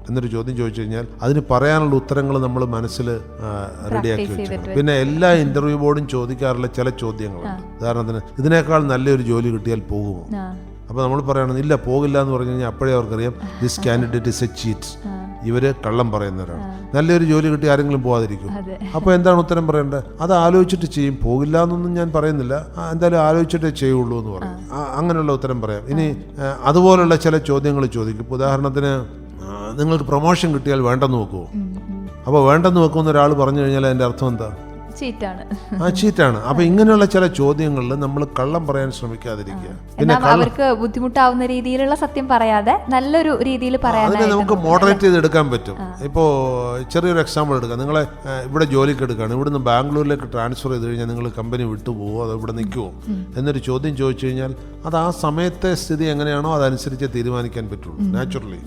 എന്നൊരു ചോദ്യം ചോദിച്ചു കഴിഞ്ഞാൽ അതിന് പറയാനുള്ള ഉത്തരങ്ങൾ നമ്മൾ മനസ്സിൽ റെഡിയാക്കി വെച്ചിട്ടുണ്ട് പിന്നെ എല്ലാ ഇന്റർവ്യൂ ബോർഡും ചോദിക്കാറുള്ള ചില ചോദ്യങ്ങളുണ്ട് ഉദാഹരണത്തിന് ഇതിനേക്കാൾ നല്ലൊരു ജോലി കിട്ടിയാൽ പോകുമോ? അപ്പൊ അപ്പോൾ നമ്മൾ പറയണം ഇല്ല പോകില്ല എന്ന് പറഞ്ഞു കഴിഞ്ഞാൽ അപ്പോഴേ അവർക്കറിയാം this candidate is a cheat ഇവർ കള്ളം പറയുന്നവരാണ്. നല്ലൊരു ജോലി കിട്ടി ആരെങ്കിലും പോകാതിരിക്കും. അപ്പോൾ എന്താണ് ഉത്തരം പറയേണ്ടത്? അത് ആലോചിച്ചിട്ട് ചെയ്യും. പോകില്ല എന്നൊന്നും ഞാൻ പറയുന്നില്ല. എന്തായാലും ആലോചിച്ചിട്ടേ ചെയ്യുള്ളൂ എന്ന് പറയും. അങ്ങനെയുള്ള ഉത്തരം പറയാം. ഇനി അതുപോലുള്ള ചില ചോദ്യങ്ങൾ ചോദിക്കും. ഉദാഹരണത്തിന് നിങ്ങൾക്ക് പ്രൊമോഷൻ കിട്ടിയാൽ വേണ്ടെന്ന് വെക്കുമോ അപ്പോൾ വേണ്ടെന്ന് വെക്കുന്ന ഒരാൾ പറഞ്ഞു കഴിഞ്ഞാൽ അതിന്റെ അർത്ഥം എന്താ? ചീറ്റാണ്. ആ ചീറ്റാണ്. അപ്പോൾ ഇങ്ങനെയുള്ള ചില ചോദ്യങ്ങളിൽ നമ്മൾ കള്ളം പറയാൻ ശ്രമിക്കാതിരിക്കുക. പിന്നെ അവർക്ക് ബുദ്ധിമുട്ടാവുന്ന രീതിയിലുള്ള സത്യം പറയാതെ നല്ലൊരു രീതിയിൽ പറയാതെ നമുക്ക് മോഡറേറ്റ് ചെയ്ത് എടുക്കാൻ പറ്റും. ഇപ്പോ ചെറിയൊരു എക്സാമ്പിൾ എടുക്കാം. നിങ്ങളെ ഇവിടെ ജോലിക്ക് എടുക്കുകയാണ്. ഇവിടുന്ന് ബാംഗ്ലൂരിലേക്ക് ട്രാൻസ്ഫർ ചെയ്ത് കഴിഞ്ഞാൽ നിങ്ങൾ കമ്പനി വിട്ടുപോകുമോ അതോ ഇവിടെ നിൽക്കുമോ എന്നൊരു ചോദ്യം ചോദിച്ചു കഴിഞ്ഞാൽ അത് ആ സമയത്തെ സ്ഥിതി എങ്ങനെയാണോ അതനുസരിച്ച് തീരുമാനിക്കാൻ പറ്റുള്ളൂ. നാച്ചുറലി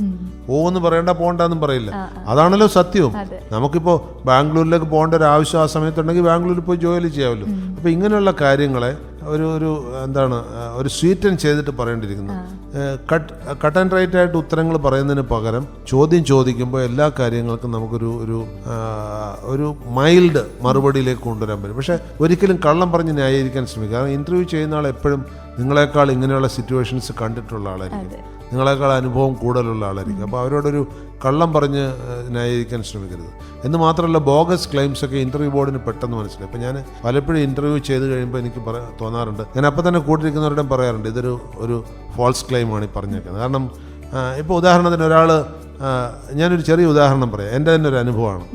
പോകുമെന്ന് പറയണ്ട പോകണ്ടെന്നും പറയില്ല. അതാണല്ലോ സത്യവും നമുക്കിപ്പോൾ ബാംഗ്ലൂരിലേക്ക് പോകേണ്ട ഒരു ആവശ്യം ആ സമയത്തുണ്ടെങ്കിൽ ബാംഗ്ലൂരിൽ പോയി ജോലി ചെയ്യാമല്ലോ. അപ്പോൾ ഇങ്ങനെയുള്ള കാര്യങ്ങളെ ഒരു ഒരു എന്താണ് ഒരു സ്വീറ്റൻ ചെയ്തിട്ട് പറയേണ്ടിയിരിക്കുന്നു. കട്ട് കട്ട് ആൻഡ് റൈറ്റ് ആയിട്ട് ഉത്തരങ്ങൾ പറയുന്നതിന് പകരം ചോദ്യം ചോദിക്കുമ്പോൾ എല്ലാ കാര്യങ്ങൾക്കും നമുക്കൊരു ഒരു ഒരു മൈൽഡ് മറുപടിയിലേക്ക് കൊണ്ടുവരാൻ പറ്റും. പക്ഷേ ഒരിക്കലും കള്ളം പറഞ്ഞ് ന്യായീകരിക്കാൻ ശ്രമിക്കുക. കാരണം ഇന്റർവ്യൂ ചെയ്യുന്ന ആൾ എപ്പോഴും നിങ്ങളെക്കാൾ ഇങ്ങനെയുള്ള സിറ്റുവേഷൻസ് കണ്ടിട്ടുള്ള ആളായിരിക്കും. നിങ്ങളെക്കാൾ അനുഭവം കൂടുതലുള്ള ആളായിരിക്കും. അപ്പോൾ അവരോടൊരു കള്ളം പറഞ്ഞ് ന്യായീകരിക്കാൻ ശ്രമിക്കരുത്. എന്ന് മാത്രമല്ല ബോഗസ് ക്ലെയിംസ് ഒക്കെ ഇന്റർവ്യൂ ബോർഡിന് പെട്ടെന്ന് മനസ്സിലായി. അപ്പോൾ ഞാൻ പലപ്പോഴും ഇന്റർവ്യൂ ചെയ്ത് കഴിയുമ്പോൾ എനിക്ക് പറ തോന്നാറുണ്ട്. ഞാൻ അപ്പം തന്നെ കൂട്ടിരിക്കുന്നവരുടെ പറയാറുണ്ട് ഇതൊരു ഒരു ഫോൾസ് ക്ലെയിമാണ് ഈ പറഞ്ഞേക്കുന്നത്. കാരണം ഇപ്പോൾ ഉദാഹരണത്തിന് ഒരാൾ ഞാനൊരു ചെറിയ ഉദാഹരണം പറയാം. എന്റെ തന്നെ ഒരു അനുഭവമാണ്.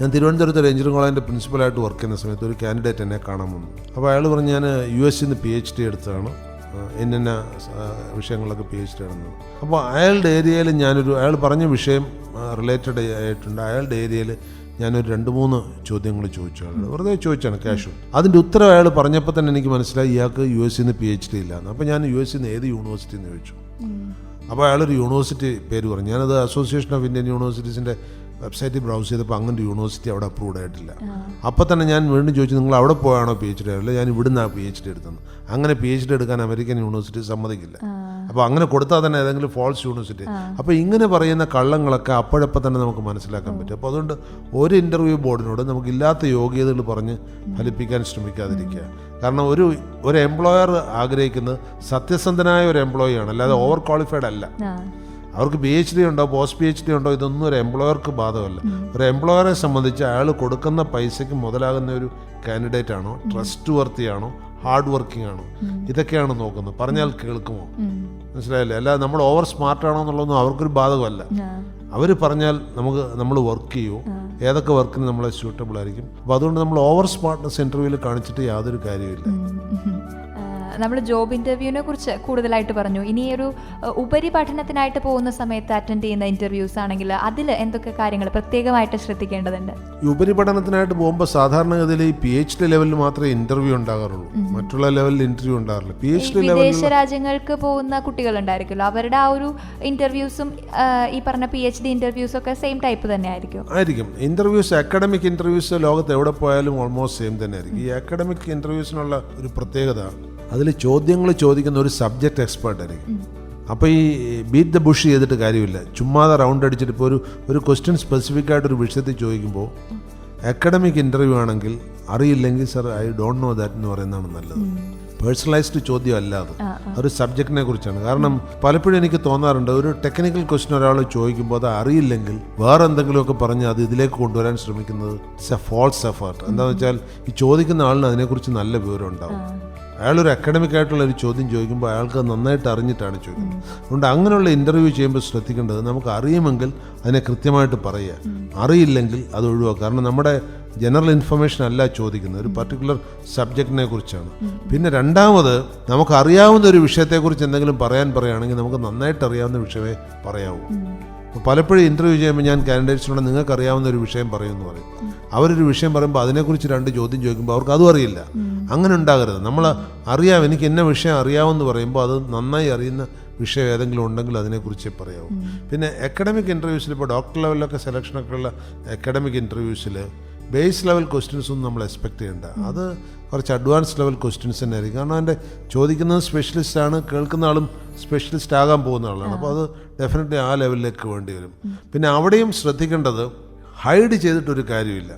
ഞാൻ തിരുവനന്തപുരത്ത് ഒരു എഞ്ചിനീയറിംഗ് കോളേജിന്റെ പ്രിൻസിപ്പലായിട്ട് വർക്ക് ചെയ്യുന്ന സമയത്ത് ഒരു കാൻഡിഡേറ്റ് എന്നെ കാണാൻ വന്നു. അപ്പോൾ അയാൾ പറഞ്ഞു ഞാൻ യു എസ് നിന്ന് പി എച്ച് ഡി എടുത്തതാണ്. ആ, വിഷയങ്ങളൊക്കെ പി എച്ച് ഡി നടന്നത് അപ്പോൾ അയാളുടെ ഏരിയയിൽ ഞാനൊരു അയാൾ പറഞ്ഞ വിഷയം റിലേറ്റഡ് ആയിട്ടുണ്ട്. അയാളുടെ ഏരിയയിൽ ഞാനൊരു രണ്ട് മൂന്ന് ചോദ്യങ്ങൾ ചോദിച്ചു അയാളോട്. വെറുതെ ചോദിച്ചാണ് ക്യാഷ് അതിന്റെ ഉത്തരം അയാൾ പറഞ്ഞപ്പോൾ തന്നെ എനിക്ക് മനസ്സിലായി ഇയാൾക്ക് യു എസ് നിന്ന് പി എച്ച് ഡി ഇല്ലാന്ന് അപ്പോൾ ഞാൻ യു എസ് നിന്ന് ഏത് യൂണിവേഴ്സിറ്റി എന്ന് ചോദിച്ചു. അപ്പോൾ അയാളൊരു യൂണിവേഴ്സിറ്റി പേര് പറഞ്ഞു. ഞാനത് അസോസിയേഷൻ ഓഫ് ഇന്ത്യൻ യൂണിവേഴ്സിറ്റീസിന്റെ വെബ്സൈറ്റിൽ ബ്രൗസ് ചെയ്തപ്പോൾ അങ്ങനെ ഒരു യൂണിവേഴ്സിറ്റി അവിടെ അപ്രൂവ്ഡ് ആയിട്ടില്ല. അപ്പോൾ തന്നെ ഞാൻ വീണ്ടും ചോദിച്ചു നിങ്ങൾ അവിടെ പോയാണോ പി എച്ച് ഡി അല്ല ഞാൻ ഇവിടുന്നാണ് പി എച്ച് ഡി എടുത്തത്. അങ്ങനെ പി എച്ച് ഡി എടുക്കാൻ അമേരിക്കൻ യൂണിവേഴ്സിറ്റി സമ്മതിക്കില്ല. അപ്പോൾ അങ്ങനെ കൊടുത്താൽ തന്നെ ഏതെങ്കിലും ഫോൾസ് യൂണിവേഴ്സിറ്റി അപ്പോൾ ഇങ്ങനെ പറയുന്ന കള്ളങ്ങളൊക്കെ അപ്പോഴപ്പോൾ തന്നെ നമുക്ക് മനസ്സിലാക്കാൻ പറ്റും. അപ്പോൾ അതുകൊണ്ട് ഒരു ഇന്റർവ്യൂ ബോർഡിനോട് നമുക്ക് ഇല്ലാത്ത യോഗ്യതകൾ പറഞ്ഞ് ഫലിപ്പിക്കാൻ ശ്രമിക്കാതിരിക്കുക. കാരണം ഒരു ഒരു എംപ്ലോയർ ആഗ്രഹിക്കുന്നത് സത്യസന്ധനായ ഒരു എംപ്ലോയി ആണ്. അല്ലാതെ ഓവർ ക്വാളിഫൈഡ് അല്ല. ആ. അവർക്ക് പി എച്ച് ഡി ഉണ്ടോ പോസ്റ്റ് പി എച്ച് ഡി ഉണ്ടോ ഇതൊന്നും ഒരു എംപ്ലോയർക്ക് ബാധകമല്ല. ഒരു എംപ്ലോയറെ സംബന്ധിച്ച് അയാൾ കൊടുക്കുന്ന പൈസയ്ക്ക് മുതലാകുന്ന ഒരു കാൻഡിഡേറ്റ് ആണോ ട്രസ്റ്റ് വർത്തിയാണോ ഹാർഡ് വർക്കിംഗ് ആണോ? ഇതൊക്കെയാണ് നോക്കുന്നത്. പറഞ്ഞാൽ കേൾക്കുമോ? മനസ്സിലായില്ലേ? അല്ല നമ്മൾ ഓവർ സ്മാർട്ട് ആണോ എന്നുള്ളതൊന്നും അവർക്കൊരു ബാധകമല്ല. അവർ പറഞ്ഞാൽ നമുക്ക് നമ്മൾ വർക്ക് ചെയ്യുമോ ഏതൊക്കെ വർക്കിന് നമ്മളെ സ്യൂട്ടബിൾ ആയിരിക്കും. അപ്പോൾ അതുകൊണ്ട് നമ്മൾ ഓവർ സ്മാർട്ട്നെസ് ഇന്റർവ്യൂവിൽ കാണിച്ചിട്ട് യാതൊരു കാര്യമില്ല നമ്മൾ ജോബ് ഇന്റർവ്യൂവിനെ കുറിച്ച് കൂടുതലായിട്ട് പറഞ്ഞു. ഇനി ഒരു ഉപരിപഠനത്തിനായിട്ട് പോകുന്ന സമയത്ത് അറ്റൻഡ് ചെയ്യുന്ന ഇന്റർവ്യൂസ് ആണെങ്കിൽ അതിൽ എന്തൊക്കെ കാര്യങ്ങൾ പ്രത്യേകമായിട്ട് ശ്രദ്ധിക്കേണ്ടതുണ്ട്? ഉപരിപഠനത്തിനായിട്ട് പോകുമ്പോൾ സാധാരണഗതിയിൽ ഈ പി എച്ച് ഡി ലെവലിൽ മാത്രമേ ഇന്റർവ്യൂ ഉണ്ടാകാറുള്ളൂ. മറ്റുള്ള ലെവലിൽ ഇന്റർവ്യൂ ഉണ്ടാകാറില്ല. പി എച്ച് ഡി ലെവലിൽ വിദേശ രാജ്യങ്ങൾക്ക് പോകുന്ന കുട്ടികളുണ്ടായിരിക്കുമല്ലോ. അവരുടെ ആ ഒരു ഇന്റർവ്യൂസും ഈ പറഞ്ഞ പി എച്ച് ഡി ഇന്റർവ്യൂസ് ഒക്കെ സെയിം ടൈപ്പ് തന്നെ ആയിരിക്കും. ആയിരിക്കും ഇന്റർവ്യൂസ് അക്കാഡമിക് ഇന്റർവ്യൂസ് ലോകത്ത് എവിടെ പോയാലും ഓൾമോസ്റ്റ് സെയിം തന്നെ ആയിരിക്കും ഈ അക്കാഡമിക് ഇന്റർവ്യൂസിനുള്ള ഒരു പ്രത്യേകത അതിൽ ചോദ്യങ്ങൾ ചോദിക്കുന്ന ഒരു സബ്ജക്റ്റ് എക്സ്പേർട്ട് ആയിരിക്കും. അപ്പോൾ ഈ ബീറ്റ് ദ ബുഷ് ചെയ്തിട്ട് കാര്യമില്ല. ചുമ്മാതെ റൗണ്ട് അടിച്ചിട്ട് ഇപ്പോൾ ഒരു ഒരു ക്വസ്റ്റ്യൻ സ്പെസിഫിക് ആയിട്ട് ഒരു വിഷയത്തിൽ ചോദിക്കുമ്പോൾ അക്കാഡമിക് ഇന്റർവ്യൂ ആണെങ്കിൽ അറിയില്ലെങ്കിൽ sir I don't know that എന്ന് പറയുന്നതാണ് നല്ലത്. പേഴ്സണലൈസ്ഡ് ചോദ്യം അല്ല അത്. ഒരു സബ്ജക്റ്റിനെ കുറിച്ചാണ്. കാരണം പലപ്പോഴും എനിക്ക് തോന്നാറുണ്ട് ഒരു ടെക്നിക്കൽ ക്വസ്റ്റ്യൻ ഒരാൾ ചോദിക്കുമ്പോൾ അത് അറിയില്ലെങ്കിൽ വേറെ എന്തെങ്കിലുമൊക്കെ പറഞ്ഞ് അത് ഇതിലേക്ക് കൊണ്ടുവരാൻ ശ്രമിക്കുന്നത് ഇറ്റ്സ് എ ഫോൾസ് എഫേർട്ട് എന്താണെന്ന് വെച്ചാൽ ഈ ചോദിക്കുന്ന ആളിന് അതിനെക്കുറിച്ച് നല്ല വിവരം ഉണ്ടാവും. അയാളൊരു അക്കാഡമിക് ആയിട്ടുള്ള ഒരു ചോദ്യം ചോദിക്കുമ്പോൾ അയാൾക്ക് നന്നായിട്ട് അറിഞ്ഞിട്ടാണ് ചോദിക്കുന്നത്. അതുകൊണ്ട് അങ്ങനെയുള്ള ഇന്റർവ്യൂ ചെയ്യുമ്പോൾ ശ്രദ്ധിക്കേണ്ടത് നമുക്ക് അറിയുമെങ്കിൽ അതിനെ കൃത്യമായിട്ട് പറയുക. അറിയില്ലെങ്കിൽ അത് ഒഴിവാക്കുക. കാരണം നമ്മുടെ ജനറൽ ഇൻഫർമേഷൻ അല്ല ചോദിക്കുന്നത്. ഒരു പർട്ടിക്കുലർ സബ്ജക്റ്റിനെ കുറിച്ചാണ്. പിന്നെ രണ്ടാമത് നമുക്ക് അറിയാവുന്ന ഒരു വിഷയത്തെക്കുറിച്ച് എന്തെങ്കിലും പറയാൻ പറയുകയാണെങ്കിൽ നമുക്ക് നന്നായിട്ട് അറിയാവുന്ന വിഷയമേ പറയാവൂ. പലപ്പോഴും ഇന്റർവ്യൂ ചെയ്യുമ്പോൾ ഞാൻ കാൻഡിഡേറ്റ്സിനോട് നിങ്ങൾക്ക് അറിയാവുന്ന ഒരു വിഷയം പറയുമെന്ന് പറയും. അവരൊരു വിഷയം പറയുമ്പോൾ അതിനെക്കുറിച്ച് രണ്ട് ചോദ്യം ചോദിക്കുമ്പോൾ അവർക്ക് അതും അറിയില്ല. അങ്ങനെ ഉണ്ടാകരുത്. നമ്മൾ അറിയാം എനിക്ക് എന്ന വിഷയം അറിയാമെന്ന് പറയുമ്പോൾ അത് നന്നായി അറിയുന്ന വിഷയം ഏതെങ്കിലും ഉണ്ടെങ്കിൽ അതിനെക്കുറിച്ച് പറയാവും. പിന്നെ അക്കാഡമിക് ഇന്റർവ്യൂസിൽ ഇപ്പോൾ ഡോക്ടർ ലെവലിലൊക്കെ സെലക്ഷനൊക്കെ ഉള്ള അക്കാഡമിക് ഇന്റർവ്യൂസിൽ ബേസ് ലെവൽ ക്വസ്റ്റ്യൻസ് ഒന്നും നമ്മൾ എക്സ്പെക്ട് ചെയ്യേണ്ട. അത് കുറച്ച് അഡ്വാൻസ് ലെവൽ ക്വസ്റ്റ്യൻസ് തന്നെ ആയിരിക്കും. കാരണം അതിന്റെ ചോദിക്കുന്നത് സ്പെഷ്യലിസ്റ്റ് ആണ് കേൾക്കുന്ന ആളും സ്പെഷ്യലിസ്റ്റ് ആകാൻ പോകുന്ന ആളാണ്. അപ്പോൾ അത് ഡെഫിനറ്റ്ലി ആ ലെവലിലേക്ക് വേണ്ടി വരും. പിന്നെ അവിടെയും ശ്രദ്ധിക്കേണ്ടത് ഹൈഡ് ചെയ്തിട്ടൊരു കാര്യമില്ല.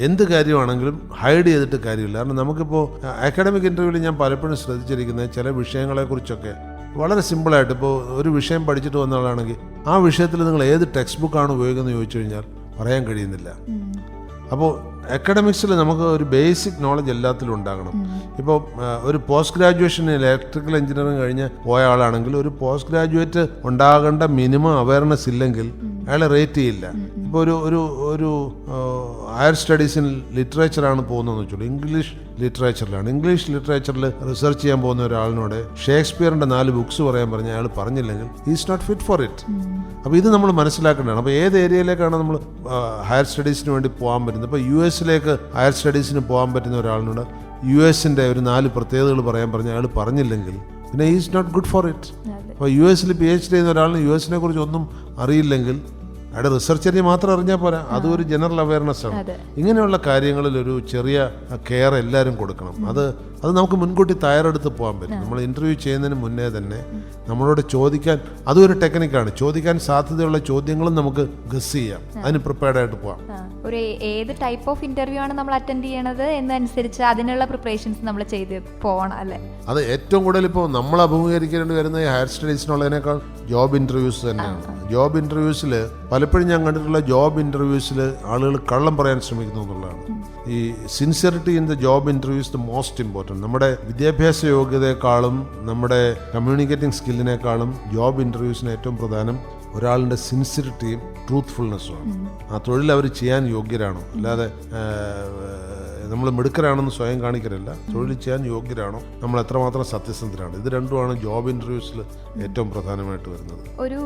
എന്ത് കാര്യമാണെങ്കിലും ഹൈഡ് ചെയ്തിട്ട് കാര്യമില്ല. കാരണം നമുക്കിപ്പോൾ അക്കാഡമിക് ഇന്റർവ്യൂവിൽ ഞാൻ പലപ്പോഴും ശ്രദ്ധിച്ചിരിക്കുന്നത് ചില വിഷയങ്ങളെക്കുറിച്ചൊക്കെ. വളരെ സിമ്പിളായിട്ട് ഇപ്പോൾ ഒരു വിഷയം പഠിച്ചിട്ട് വന്ന ആളാണെങ്കിൽ ആ വിഷയത്തിൽ നിങ്ങൾ ഏത് ടെക്സ്റ്റ് ബുക്കാണ് ഉപയോഗിക്കുന്നത് ചോദിച്ചു കഴിഞ്ഞാൽ പറയാൻ കഴിയുന്നില്ല. അപ്പോൾ അക്കാഡമിക്സിൽ നമുക്ക് ഒരു ബേസിക് നോളജ് എല്ലാത്തിലും ഉണ്ടാകണം. ഇപ്പോൾ ഒരു പോസ്റ്റ് ഗ്രാജുവേഷൻ ഇലക്ട്രിക്കൽ എഞ്ചിനീയറിംഗ് കഴിഞ്ഞ് പോയ ആളാണെങ്കിൽ ഒരു പോസ്റ്റ് ഗ്രാജുവേറ്റ് ഉണ്ടാകേണ്ട മിനിമം അവയർനെസ് ഇല്ലെങ്കിൽ അയാളെ റേറ്റ് ചെയ്യില്ല. ഇപ്പോൾ ഒരു ഒരു ഒരു ഹയർ സ്റ്റഡീസിന് ലിറ്ററേച്ചറാണ് പോകുന്നതെന്ന് വെച്ചോളൂ. ഇംഗ്ലീഷ് ലിറ്ററേച്ചറിലാണ്. ഇംഗ്ലീഷ് ലിറ്ററേച്ചറിൽ റിസർച്ച് ചെയ്യാൻ പോകുന്ന ഒരാളിനോട് ഷേക്സ്പിയറിന്റെ നാല് ബുക്സ് പറയാൻ പറഞ്ഞ അയാൾ പറഞ്ഞില്ലെങ്കിൽ is not fit for it അപ്പോൾ ഇത് നമ്മൾ മനസ്സിലാക്കേണ്ടതാണ്. അപ്പോൾ ഏത് ഏരിയയിലേക്കാണ് നമ്മൾ ഹയർ സ്റ്റഡീസിന് വേണ്ടി പോകാൻ പറ്റുന്നത്? ഇപ്പോൾ യു എസിലേക്ക് ഹയർ സ്റ്റഡീസിന് പോകാൻ പറ്റുന്ന ഒരാളിനോട് യു എസിന്റെ ഒരു നാല് പ്രത്യേകതകൾ പറയാൻ പറഞ്ഞ അയാൾ പറഞ്ഞില്ലെങ്കിൽ പിന്നെ is not good for it അപ്പോൾ യു എസിൽ പി എച്ച് ഡി ചെയ്യുന്ന ഒരാളിന് യു എസിനെ കുറിച്ച് ഒന്നും അറിയില്ലെങ്കിൽ അയാളുടെ റിസർച്ചറിന് മാത്രം അറിഞ്ഞാൽ പോരാ. അതും ഒരു ജനറൽ അവയർനെസ് ആണ്. ഇങ്ങനെയുള്ള കാര്യങ്ങളിൽ ഒരു ചെറിയ കെയർ എല്ലാവരും കൊടുക്കണം. അത് അത് നമുക്ക് മുൻകൂട്ടി തയ്യാറെടുത്ത് പോകാൻ പറ്റും. നമ്മൾ ഇന്റർവ്യൂ ചെയ്യുന്നതിന് മുന്നേ തന്നെ നമ്മളോട് ചോദിക്കാൻ അതും ഒരു ടെക്നിക്കാണ് ചോദിക്കാൻ സാധ്യതയുള്ള ചോദ്യങ്ങളും നമുക്ക് ഗസ് ചെയ്യാം. അതിന് പ്രിപ്പയർഡായിട്ട് പോകാം ഒരു ഏത് ടൈപ്പ് ഓഫ് ഇന്റർവ്യൂ ആണ് നമ്മൾ അറ്റൻഡ് ചെയ്യണത് എന്നനുസരിച്ച് അതിനുള്ള പ്രിപ്പറേഷൻസ് നമ്മൾ ചെയ്ത് പോകണം അല്ലേ? അത് ഏറ്റവും കൂടുതൽ ഇപ്പോൾ നമ്മൾ അഭിമുഖീകരിക്കേണ്ടി വരുന്ന ഈ ഹയർ സ്റ്റഡീസിനുള്ളതിനേക്കാൾ ജോബ് ഇന്റർവ്യൂസ് തന്നെയാണ്. ജോബ് ഇന്റർവ്യൂസിൽ പലപ്പോഴും ഞാൻ കണ്ടിട്ടുള്ള ജോബ് ഇന്റർവ്യൂസിൽ ആളുകൾ കള്ളം പറയാൻ ശ്രമിക്കുന്നു എന്നുള്ളതാണ്. ഈ sincerity in the job interviews the most important നമ്മുടെ വിദ്യാഭ്യാസ യോഗ്യതയെക്കാളും നമ്മുടെ കമ്മ്യൂണിക്കേറ്റിംഗ് സ്കില്ലിനേക്കാളും ജോബ് ഇന്റർവ്യൂസിന് ഏറ്റവും പ്രധാനം ഒരാളുടെ സിൻസിയറിറ്റിയും ട്രൂത്ത്ഫുൾനെസ്സുമാണ് ആ തൊഴിൽ അവർ ചെയ്യാൻ യോഗ്യരാണോ? അല്ലാതെ നമ്മൾ മിടുക്കരാണെന്ന് സ്വയം കാണിക്കലല്ല. തൊഴിൽ ചെയ്യാൻ യോഗ്യരാണോ? നമ്മൾ എത്രമാത്രം സത്യസന്ധരാണ്? ഇത് രണ്ടുമാണ് ജോബ് ഇന്റർവ്യൂസിൽ ഏറ്റവും പ്രധാനമായിട്ട് വരുന്നത്. ഒരു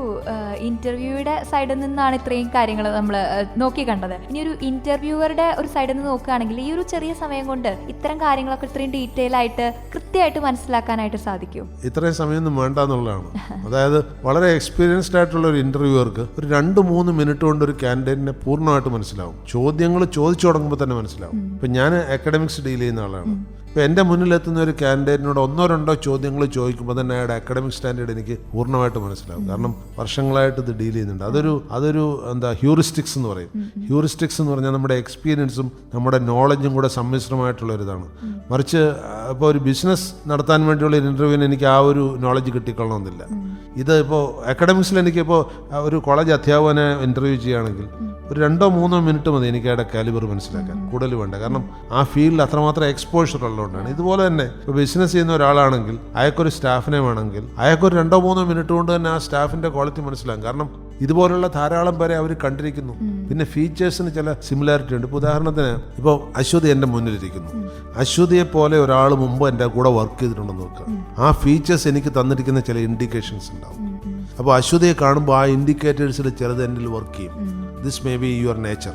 ഇന്റർവ്യൂയുടെ സൈഡിൽ നിന്നാണ് ഇത്രയും കാര്യങ്ങൾ നമ്മൾ നോക്കി കണ്ടത്. ഇനി ഒരു ഇന്റർവ്യൂവറുടെ ഒരു സൈഡിൽ നിന്ന് നോക്കുകയാണെങ്കിൽ ഈ ഒരു ചെറിയ സമയം കൊണ്ട് ഇത്തരം കാര്യങ്ങളൊക്കെ ഇത്രയും ഡീറ്റെയിൽ ആയിട്ട് കൃത്യമായിട്ട് മനസ്സിലാക്കാനായിട്ട് സാധിക്കും. ഇത്രയും സമയമൊന്നും വേണ്ട എന്നുള്ളതാണ് അതായത് വളരെ എക്സ്പീരിയൻസ്ഡ് ആയിട്ടുള്ള ഒരു ഇന്റർവ്യൂവർക്ക് ഒരു രണ്ട് മൂന്ന് മിനിറ്റ് കൊണ്ട് ഒരു കാൻഡിഡേറ്റിനെ പൂർണമായിട്ട് മനസ്സിലാവും. ചോദ്യങ്ങൾ ചോദിച്ചു തുടങ്ങുമ്പോൾ തന്നെ മനസ്സിലാവും. ഇപ്പം ഞാൻ അക്കാഡമിക്സ് ഡീൽ ചെയ്യുന്ന ആളാണ്. ഇപ്പം എന്റെ മുന്നിലെത്തുന്ന ഒരു കാൻഡിഡേറ്റിനോട് ഒന്നോ രണ്ടോ ചോദ്യങ്ങൾ ചോദിക്കുമ്പോൾ തന്നെ അയാളുടെ അക്കാഡമിക് സ്റ്റാൻഡേർഡ് എനിക്ക് പൂർണമായിട്ട് മനസ്സിലാവും. കാരണം വർഷങ്ങളായിട്ട് ഇത് ഡീൽ ചെയ്യുന്നുണ്ട്. അതൊരു അതൊരു എന്താ ഹ്യൂറിസ്റ്റിക്സ് എന്ന് പറയും. ഹ്യൂറിസ്റ്റിക്സ് എന്ന് പറഞ്ഞാൽ നമ്മുടെ എക്സ്പീരിയൻസും നമ്മുടെ നോളജും കൂടെ സമ്മിശ്രമായിട്ടുള്ള ഒരു ഇതാണ്. മറിച്ച് ഇപ്പോൾ ഒരു ബിസിനസ് നടത്താൻ വേണ്ടിയുള്ള ഇന്റർവ്യൂവിന് എനിക്ക് ആ ഒരു നോളജ് കിട്ടിക്കൊള്ളണമെന്നില്ല. ഇത് ഇപ്പോൾ അക്കാഡമിക്സിൽ എനിക്കിപ്പോൾ ഒരു കോളേജ് അധ്യാപകനെ ഇന്റർവ്യൂ ചെയ്യുകയാണെങ്കിൽ ഒരു രണ്ടോ മൂന്നോ മിനിറ്റ് മതി എനിക്ക് അയാളുടെ കാലിബർ മനസ്സിലാക്കാൻ. കൂടുതൽ വേണ്ട. കാരണം ആ ഫീൽഡിൽ അത്രമാത്രം എക്സ്പോഷർ ഉള്ളതുകൊണ്ടാണ്. ഇതുപോലെ തന്നെ ഇപ്പോൾ ബിസിനസ് ചെയ്യുന്ന ഒരാളാണെങ്കിൽ അയാൾക്കൊരു സ്റ്റാഫിനെ വേണമെങ്കിൽ അയാൾക്കൊരു രണ്ടോ മൂന്നോ മിനിറ്റ് കൊണ്ട് തന്നെ ആ സ്റ്റാഫിന്റെ ക്വാളിറ്റി മനസ്സിലാകും. കാരണം ഇതുപോലുള്ള ധാരാളം പേരെ അവർ കണ്ടിരിക്കുന്നു. പിന്നെ ഫീച്ചേഴ്സിന് ചില സിമിലാരിറ്റി ഉണ്ട്. ഇപ്പോൾ ഉദാഹരണത്തിന് ഇപ്പോൾ അശ്വതി എന്റെ മുന്നിലിരിക്കുന്നു. അശ്വതിയെ പോലെ ഒരാൾ മുമ്പ് എന്റെ കൂടെ വർക്ക് ചെയ്തിട്ടുണ്ടെന്ന് നോക്കുക. ആ ഫീച്ചേഴ്സ് എനിക്ക് തന്നിരിക്കുന്ന ചില ഇൻഡിക്കേഷൻസ് ഉണ്ടാവും. അപ്പോൾ അശ്വതിയെ കാണുമ്പോൾ ആ ഇൻഡിക്കേറ്റേഴ്സിൽ ചിലത് എന്നിൽ വർക്ക് ചെയ്യും. This may be your nature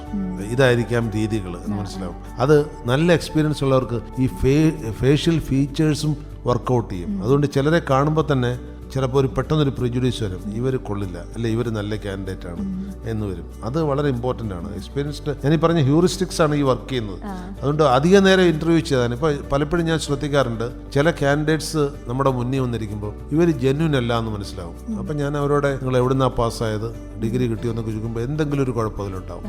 ഇതായിരിക്കാം രീതികൾ എന്ന് മനസ്സിലാവും. അത് നല്ല എക്സ്പീരിയൻസ് ഉള്ളവർക്ക് ഈ ഫേ ഫേഷ്യൽ ഫീച്ചേഴ്സും വർക്കൗട്ട് ചെയ്യും. അതുകൊണ്ട് ചിലരെ കാണുമ്പോൾ തന്നെ ചിലപ്പോൾ ഒരു പെട്ടെന്നൊരു പ്രിജുഡീസ് വരും. ഇവർ കൊള്ളില്ല. അല്ലെ ഇവർ നല്ല കാൻഡിഡേറ്റ് ആണ് എന്ന് വരും. അത് വളരെ ഇമ്പോർട്ടന്റ് ആണ്. എക്സ്പീരിയൻസ്ഡ് ഞാൻ ഈ പറഞ്ഞ ഹ്യൂറിസ്റ്റിക്സ് ആണ് ഈ വർക്ക് ചെയ്യുന്നത്. അതുകൊണ്ട് അധിക നേരം ഇന്റർവ്യൂ ചെയ്താൽ ഇപ്പോൾ പലപ്പോഴും ഞാൻ ശ്രദ്ധിക്കാറുണ്ട് ചില കാൻഡിഡേറ്റ്സ് നമ്മുടെ മുന്നിൽ വന്നിരിക്കുമ്പോൾ ഇവർ ജെന്യൂൻ അല്ല എന്ന് മനസ്സിലാവും. അപ്പം ഞാൻ അവരോട് നിങ്ങൾ എവിടുന്നാ പാസ്സായത് ഡിഗ്രി കിട്ടിയോ? എന്നൊക്കെ ചോദിക്കുമ്പോൾ എന്തെങ്കിലും ഒരു കുഴപ്പം അതിലുണ്ടാവും.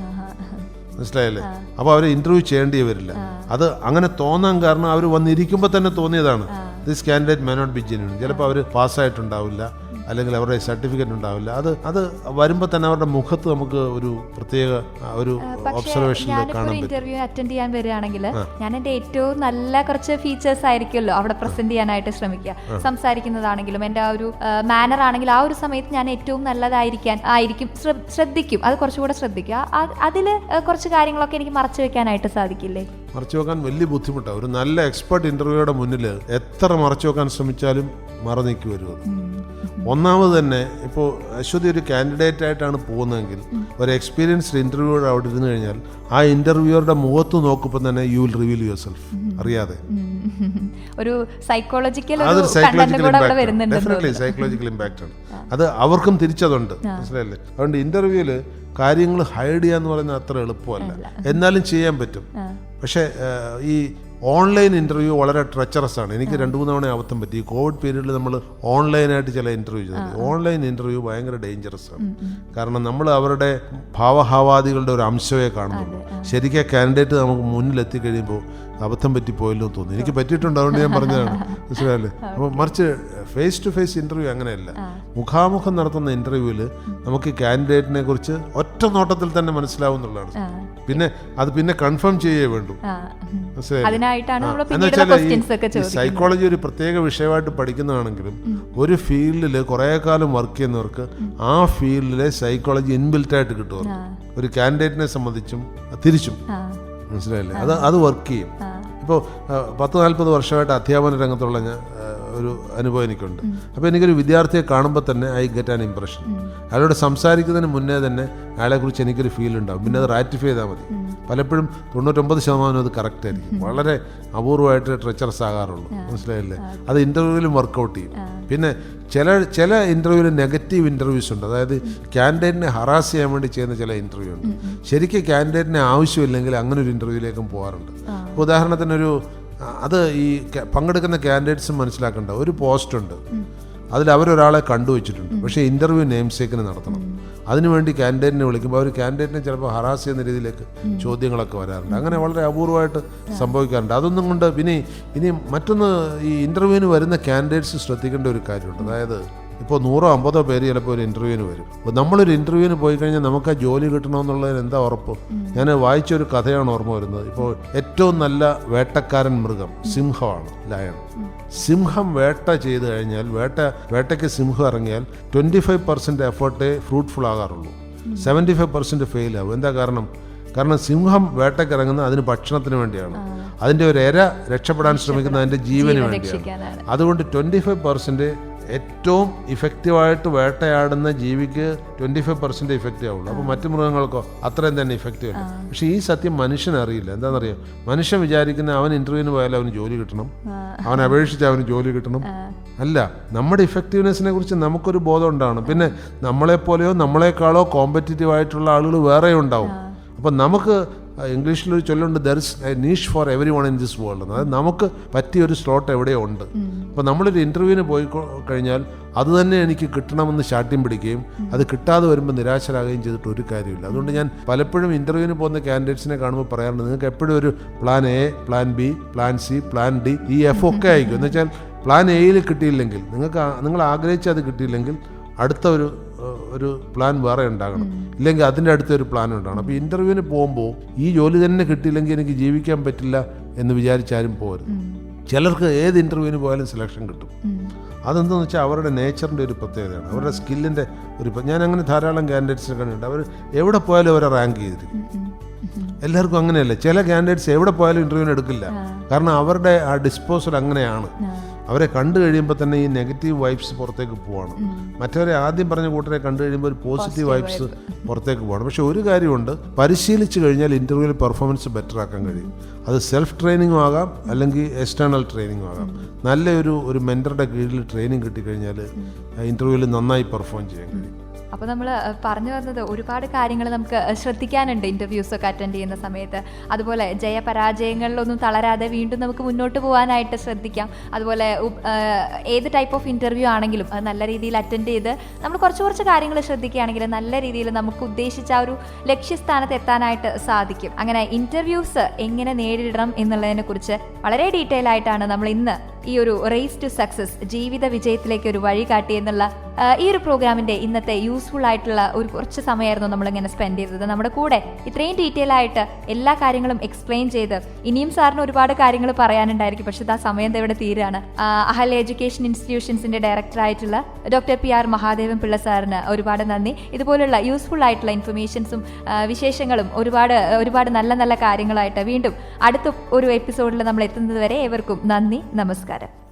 മനസ്സിലായല്ലേ? അപ്പോൾ അവരെ ഇന്റർവ്യൂ ചെയ്യേണ്ടി വരില്ല. അത് അങ്ങനെ തോന്നാൻ കാരണം അവർ വന്നിരിക്കുമ്പോൾ തന്നെ തോന്നിയതാണ്. This candidate may not be genuine ചിലപ്പോൾ അവർ പാസ്സായിട്ടുണ്ടാവില്ല അല്ലെങ്കിൽ അവരുടെ സർട്ടിഫിക്കറ്റ് ഉണ്ടാവില്ല. അത് അത് വരുമ്പോൾ തന്നെ അവരുടെ മുഖത്ത് നമുക്ക് ഒരു പ്രത്യേക ഒരു ഒബ്സർവേഷൻ ഇന്റർവ്യൂ അറ്റൻഡ് ചെയ്യാൻ വരികയാണെങ്കിൽ ഞാൻ എന്റെ ഏറ്റവും നല്ല കുറച്ച് ഫീച്ചേഴ്സ് ആയിരിക്കുമല്ലോ അവിടെ പ്രസന്റ് ചെയ്യാനായിട്ട് ശ്രമിക്കുക. സംസാരിക്കുന്നതാണെങ്കിലും എന്റെ ആ ഒരു മാനർ ആണെങ്കിലും ആ ഒരു സമയത്ത് ഞാൻ ഏറ്റവും നല്ലതായിരിക്കാൻ ആയിരിക്കും ശ്ര- ശ്രദ്ധിക്കും. അത് കുറച്ചുകൂടെ ശ്രദ്ധിക്കുക. അതിൽ കുറച്ച് കാര്യങ്ങളൊക്കെ എനിക്ക് മറച്ചു വെക്കാനായിട്ട് സാധിക്കില്ലേ? മറച്ചു വെക്കാൻ വലിയ ബുദ്ധിമുട്ടാണ് ഒരു നല്ല എക്സ്പെർട്ട് ഇന്റർവ്യൂയുടെ മുന്നിൽ എത്ര മറച്ചു വെക്കാൻ ശ്രമിച്ചാലും മറനീക്കി വരും അത് ഒന്നാമത് തന്നെ ഇപ്പോൾ അശ്വതി ഒരു കാൻഡിഡേറ്റ് ആയിട്ടാണ് പോകുന്നതെങ്കിൽ ഒരു എക്സ്പീരിയൻസ്ഡ് ഇന്റർവ്യൂ അവിടെ ഇരുന്ന് കഴിഞ്ഞാൽ ആ ഇന്റർവ്യൂവറുടെ മുഖത്ത് നോക്കുമ്പോൾ തന്നെ you will reveal yourself അറിയാതെ. ഒരു സൈക്കോളജിക്കൽ അതൊരു psychological impact definitely psychological impact ആണ്. അത് അവർക്കും തിരിച്ചതുണ്ട്. മനസ്സിലായില്ലേ? അതുകൊണ്ട് ഇന്റർവ്യൂൽ കാര്യങ്ങൾ ഹൈഡ് ചെയ്യാന്ന് എന്ന് പറയുന്നത് അത്ര എളുപ്പമല്ല. എന്നാലും ചെയ്യാൻ പറ്റും. പക്ഷേ ഈ ഓൺലൈൻ ഇന്റർവ്യൂ വളരെ ട്രെച്ചറസ് ആണ്. എനിക്ക് രണ്ട് മൂന്ന് തവണ അബദ്ധം പറ്റി. കോവിഡ് പീരീഡിൽ നമ്മൾ ഓൺലൈനായിട്ട് ചില ഇന്റർവ്യൂ ചെയ്തു ഓൺലൈൻ ഇന്റർവ്യൂ ഭയങ്കര ഡേഞ്ചറസ് ആണ്. കാരണം നമ്മൾ അവരുടെ ഭാവഹാവാദികളുടെ ഒരു അംശമേ കാണുന്നുള്ളൂ. ശരിക്കും കാൻഡിഡേറ്റ് നമുക്ക് മുന്നിലെത്തി കഴിയുമ്പോൾ അബദ്ധം പറ്റിപ്പോയല്ലോ എന്ന് തോന്നി എനിക്ക് പറ്റിയിട്ടുണ്ട് അതുകൊണ്ട് ഞാൻ പറഞ്ഞതാണ്. മനസ്സിലായല്ലേ? അപ്പോൾ മറിച്ച് ഫേസ് ടു ഫേസ് ഇന്റർവ്യൂ അങ്ങനെയല്ല. മുഖാമുഖം നടത്തുന്ന ഇന്റർവ്യൂവിൽ നമുക്ക് കാൻഡിഡേറ്റിനെ കുറിച്ച് ഒറ്റ നോട്ടത്തിൽ തന്നെ മനസ്സിലാവും എന്നുള്ളതാണ്. പിന്നെ അത് പിന്നെ കൺഫേം ചെയ്യേ വേണ്ടു. സൈക്കോളജി ഒരു പ്രത്യേക വിഷയമായിട്ട് പഠിക്കുന്നതാണെങ്കിലും ഒരു ഫീൽഡിൽ കുറേ കാലം വർക്ക് ചെയ്യുന്നവർക്ക് ആ ഫീൽഡിലെ സൈക്കോളജി ഇൻബിൽറ്റ് ആയിട്ട് കിട്ടും ഒരു കാൻഡിഡേറ്റിനെ സംബന്ധിച്ചും തിരിച്ചും. മനസ്സിലായില്ലേ? അത് അത് വർക്ക് ചെയ്യും. ഇപ്പോൾ പത്ത് നാൽപ്പത് വർഷമായിട്ട് അധ്യാപന രംഗത്തുള്ള ഞാൻ ഒരു അനുഭവം എനിക്കുണ്ട്. അപ്പോൾ എനിക്കൊരു വിദ്യാർത്ഥിയെ കാണുമ്പോൾ തന്നെ ഐ ഗെറ്റ് ആൻ ഇംപ്രഷൻ. അയാളോട് സംസാരിക്കുന്നതിന് മുന്നേ തന്നെ അയാളെക്കുറിച്ച് എനിക്കൊരു ഫീൽ ഉണ്ടാവും. പിന്നെ അത് റാറ്റിഫൈ ചെയ്താൽ മതി. പലപ്പോഴും തൊണ്ണൂറ്റൊമ്പത് ശതമാനം അത് കറക്റ്റ് ആയിരിക്കും. വളരെ അപൂർവമായിട്ട് ട്രെച്ചറസ് ആകാറുള്ളൂ. മനസ്സിലായില്ലേ? അത് ഇന്റർവ്യൂവിലും വർക്കൗട്ട് ചെയ്യും. പിന്നെ ചില ചില ഇന്റർവ്യൂവിൽ നെഗറ്റീവ് ഇന്റർവ്യൂസ് ഉണ്ട്. അതായത് ക്യാൻഡിഡേറ്റിനെ ഹറാസ് ചെയ്യാൻ വേണ്ടി ചെയ്യുന്ന ചില ഇന്റർവ്യൂ ഉണ്ട്. ശരിക്കും ക്യാൻഡിഡേറ്റിനെ ആവശ്യമില്ലെങ്കിൽ അങ്ങനെ ഒരു ഇന്റർവ്യൂവിലേക്കും പോകാറുണ്ട്. ഉദാഹരണത്തിന് ഉദാഹരണത്തിനൊരു അത് ഈ പങ്കെടുക്കുന്ന ക്യാൻഡിഡേറ്റ്സും മനസ്സിലാക്കേണ്ട. ഒരു പോസ്റ്റ് ഉണ്ട്. അതിൽ അവരൊരാളെ കണ്ടുവച്ചിട്ടുണ്ട്. പക്ഷേ ഇന്റർവ്യൂ നെയിംസേക്കിന് നടത്തണം. അതിനുവേണ്ടി ക്യാൻഡിഡേറ്റിനെ വിളിക്കുമ്പോൾ അവർ ക്യാൻഡിഡേറ്റിനെ ചിലപ്പോൾ ഹറാസ് ചെയ്യുന്ന രീതിയിലേക്ക് ചോദ്യങ്ങളൊക്കെ വരാറുണ്ട്. അങ്ങനെ വളരെ അപൂർവമായിട്ട് സംഭവിക്കാറുണ്ട്. അതൊന്നും കൊണ്ട് പിന്നെ ഇനി മറ്റൊന്ന് ഈ ഇന്റർവ്യൂവിന് വരുന്ന ക്യാൻഡിഡേറ്റ്സ് ശ്രദ്ധിക്കേണ്ട ഒരു കാര്യമുണ്ട്. അതായത് ഇപ്പോൾ നൂറോ അമ്പതോ പേര് ചിലപ്പോൾ ഒരു ഇന്റർവ്യൂവിന് വരും. അപ്പോൾ നമ്മളൊരു ഇന്റർവ്യൂവിന് പോയി കഴിഞ്ഞാൽ നമുക്ക് ആ ജോലി കിട്ടണമെന്നുള്ളതിന് എന്താ ഉറപ്പ്? ഞാൻ വായിച്ചൊരു കഥയാണ് ഓർമ്മ വരുന്നത്. ഇപ്പോൾ ഏറ്റവും നല്ല വേട്ടക്കാരൻ മൃഗം സിംഹമാണ് ലയൺ സിംഹം വേട്ട ചെയ്ത് കഴിഞ്ഞാൽ വേട്ട വേട്ടയ്ക്ക് സിംഹം ഇറങ്ങിയാൽ ട്വന്റി ഫൈവ് പെർസെന്റ് എഫേർട്ടേ ഫ്രൂട്ട്ഫുൾ ആകാറുള്ളൂ. സെവന്റി ഫൈവ് പെർസെന്റ് ഫെയിൽ ആവും. എന്താ കാരണം? കാരണം സിംഹം വേട്ടയ്ക്ക് ഇറങ്ങുന്നത് അതിന് ഭക്ഷണത്തിന് വേണ്ടിയാണ്. അതിന്റെ ഒരു ഇര രക്ഷപ്പെടാൻ ശ്രമിക്കുന്നത് അതിന്റെ ജീവന് വേണ്ടിയാണ്. അതുകൊണ്ട് ട്വന്റി ഫൈവ് പെർസെന്റ് ഏറ്റവും ഇഫക്റ്റീവായിട്ട് വേട്ടയാടുന്ന ജീവിക്ക് ട്വന്റി ഫൈവ് പെർസെന്റ് ഇഫക്റ്റീവ് ആവുള്ളൂ. അപ്പോൾ മറ്റു മൃഗങ്ങൾക്കോ അത്രയും തന്നെ ഇഫക്റ്റീവ് ഇല്ല പക്ഷേ ഈ സത്യം മനുഷ്യൻ അറിയില്ല. എന്താണെന്നറിയാം? മനുഷ്യൻ വിചാരിക്കുന്ന അവൻ ഇന്റർവ്യൂവിന് പോയാൽ അവന് ജോലി കിട്ടണം. അവൻ അപേക്ഷിച്ച് അവന് ജോലി കിട്ടണം. അല്ല നമ്മുടെ ഇഫക്റ്റീവ്നെസ്സിനെ കുറിച്ച് നമുക്കൊരു ബോധം ഉണ്ടാവണം. പിന്നെ നമ്മളെപ്പോലെയോ നമ്മളെക്കാളോ കോമ്പറ്റീറ്റീവ് ആയിട്ടുള്ള ആളുകൾ വേറെ ഉണ്ടാവും. അപ്പം നമുക്ക് ഇംഗ്ലീഷിലൊരു ചൊല്ലുണ്ട് there is a niche for everyone in this world അതായത് നമുക്ക് പറ്റിയ ഒരു സ്ലോട്ട് എവിടെയോ ഉണ്ട്. അപ്പോൾ നമ്മളൊരു ഇന്റർവ്യൂവിന് പോയി കഴിഞ്ഞാൽ അത് തന്നെ എനിക്ക് കിട്ടണമെന്ന് ശാഠ്യം പിടിക്കുകയും അത് കിട്ടാതെ വരുമ്പോൾ നിരാശരാകുകയും ചെയ്തിട്ട് ഒരു കാര്യമില്ല അതുകൊണ്ട് ഞാൻ പലപ്പോഴും ഇന്റർവ്യൂവിന് പോകുന്ന കാൻഡിഡേറ്റ്സിനെ കാണുമ്പോൾ പറയാറുണ്ട് നിങ്ങൾക്ക് എപ്പോഴും ഒരു plan A plan B plan C plan D E F ഒക്കെ ആയിരിക്കും. എന്ന് വെച്ചാൽ പ്ലാൻ എയിൽ കിട്ടിയില്ലെങ്കിൽ നിങ്ങൾക്ക് നിങ്ങൾ ആഗ്രഹിച്ച അത് കിട്ടിയില്ലെങ്കിൽ അടുത്ത ഒരു ഒരു പ്ലാൻ വേറെ ഉണ്ടാകണം. ഇല്ലെങ്കിൽ അതിന്റെ അടുത്ത് ഒരു പ്ലാൻ ഉണ്ടാകണം. അപ്പോൾ ഇന്റർവ്യൂവിന് പോകുമ്പോൾ ഈ ജോലി തന്നെ കിട്ടിയില്ലെങ്കിൽ എനിക്ക് ജീവിക്കാൻ പറ്റില്ല എന്ന് വിചാരിച്ചാലും പോരുത്. ചിലർക്ക് ഏത് ഇന്റർവ്യൂവിന് പോയാലും സെലക്ഷൻ കിട്ടും. അതെന്താണെന്ന് വെച്ചാൽ അവരുടെ നേച്ചറിന്റെ ഒരു പ്രത്യേകതയാണ്. അവരുടെ സ്കില്ലിന്റെ ഒരു ഞാൻ അങ്ങനെ ധാരാളം കാൻഡിഡേറ്റ്സിനെ കണ്ടിട്ടുണ്ട്. അവർ എവിടെ പോയാലും അവരെ റാങ്ക് ചെയ്തിരിക്കും. എല്ലാവർക്കും അങ്ങനെയല്ല? ചില കാൻഡിഡേറ്റ്സ് എവിടെ പോയാലും ഇന്റർവ്യൂവിന് എടുക്കില്ല. കാരണം അവരുടെ ആ ഡിസ്പോസൽ അങ്ങനെയാണ്. അവരെ കണ്ടു കഴിയുമ്പോൾ തന്നെ ഈ നെഗറ്റീവ് വൈബ്സ് പുറത്തേക്ക് പോവാണ്. മറ്റവരെ ആദ്യം പറഞ്ഞ കൂട്ടരെ കണ്ടു കഴിയുമ്പോൾ ഒരു പോസിറ്റീവ് വൈബ്സ് പുറത്തേക്ക് പോവാണ്. പക്ഷെ ഒരു കാര്യമുണ്ട് പരിശീലിച്ചു കഴിഞ്ഞാൽ ഇന്റർവ്യൂവിൽ പെർഫോമൻസ് ബെറ്റർ ആക്കാൻ കഴിയും. അത് സെൽഫ് ട്രെയിനിങ്ങും ആകാം അല്ലെങ്കിൽ എക്സ്റ്റേണൽ ട്രെയിനിങ്ങും ആകാം. നല്ലൊരു ഒരു മെന്ററുടെ കീഴിൽ ട്രെയിനിങ് കിട്ടിക്കഴിഞ്ഞാൽ ഇന്റർവ്യൂവിൽ നന്നായി പെർഫോം ചെയ്യാൻ കഴിയും. അപ്പോൾ നമ്മൾ പറഞ്ഞു വന്നത് ഒരുപാട് കാര്യങ്ങൾ നമുക്ക് ശ്രദ്ധിക്കാനുണ്ട് ഇന്റർവ്യൂസ് ഒക്കെ അറ്റൻഡ് ചെയ്യുന്ന സമയത്ത്. അതുപോലെ ജയപരാജയങ്ങളിലൊന്നും തളരാതെ വീണ്ടും നമുക്ക് മുന്നോട്ട് പോകാനായിട്ട് ശ്രദ്ധിക്കാം. അതുപോലെ ഏത് ടൈപ്പ് ഓഫ് ഇന്റർവ്യൂ ആണെങ്കിലും അത് നല്ല രീതിയിൽ അറ്റൻഡ് ചെയ്ത് നമ്മൾ കുറച്ച് കുറച്ച് കാര്യങ്ങൾ ശ്രദ്ധിക്കുകയാണെങ്കിൽ നല്ല രീതിയിൽ നമുക്ക് ഉദ്ദേശിച്ച ആ ഒരു ലക്ഷ്യസ്ഥാനത്ത് എത്താനായിട്ട് സാധിക്കും. അങ്ങനെ ഇന്റർവ്യൂസ് എങ്ങനെ നേരിടണം എന്നുള്ളതിനെ കുറിച്ച് വളരെ ഡീറ്റെയിൽ ആയിട്ടാണ് നമ്മൾ ഇന്ന് ഈ ഒരു റേസ് ടു സക്സസ് ജീവിത വിജയത്തിലേക്ക് ഒരു വഴി കാട്ടി എന്നുള്ള ഈ ഒരു പ്രോഗ്രാമിന്റെ ഇന്നത്തെ യൂസ്ഫുൾ ആയിട്ടുള്ള ഒരു കുറച്ച് സമയമായിരുന്നു നമ്മൾ ഇങ്ങനെ സ്പെൻഡ് ചെയ്തത്. നമ്മുടെ കൂടെ ഇത്രയും ഡീറ്റെയിൽ ആയിട്ട് എല്ലാ കാര്യങ്ങളും എക്സ്പ്ലെയിൻ ചെയ്ത് ഇനിയും സാറിന് ഒരുപാട് കാര്യങ്ങൾ പറയാനുണ്ടായിരിക്കും. പക്ഷെ ആ സമയം ഇവിടെ തീരാണ്. അഹൽ എഡ്യൂക്കേഷൻ ഇൻസ്റ്റിറ്റ്യൂഷൻസിന്റെ ഡയറക്ടർ ആയിട്ടുള്ള doctor P R Mahadevan Pillai സാറിന് ഒരുപാട് നന്ദി. ഇതുപോലുള്ള യൂസ്ഫുൾ ആയിട്ടുള്ള ഇൻഫർമേഷൻസും വിശേഷങ്ങളും ഒരുപാട് ഒരുപാട് നല്ല നല്ല കാര്യങ്ങളായിട്ട് വീണ്ടും അടുത്ത ഒരു എപ്പിസോഡിൽ നമ്മൾ എത്തുന്നത് വരെ ഏവർക്കും നന്ദി നമസ്കാരം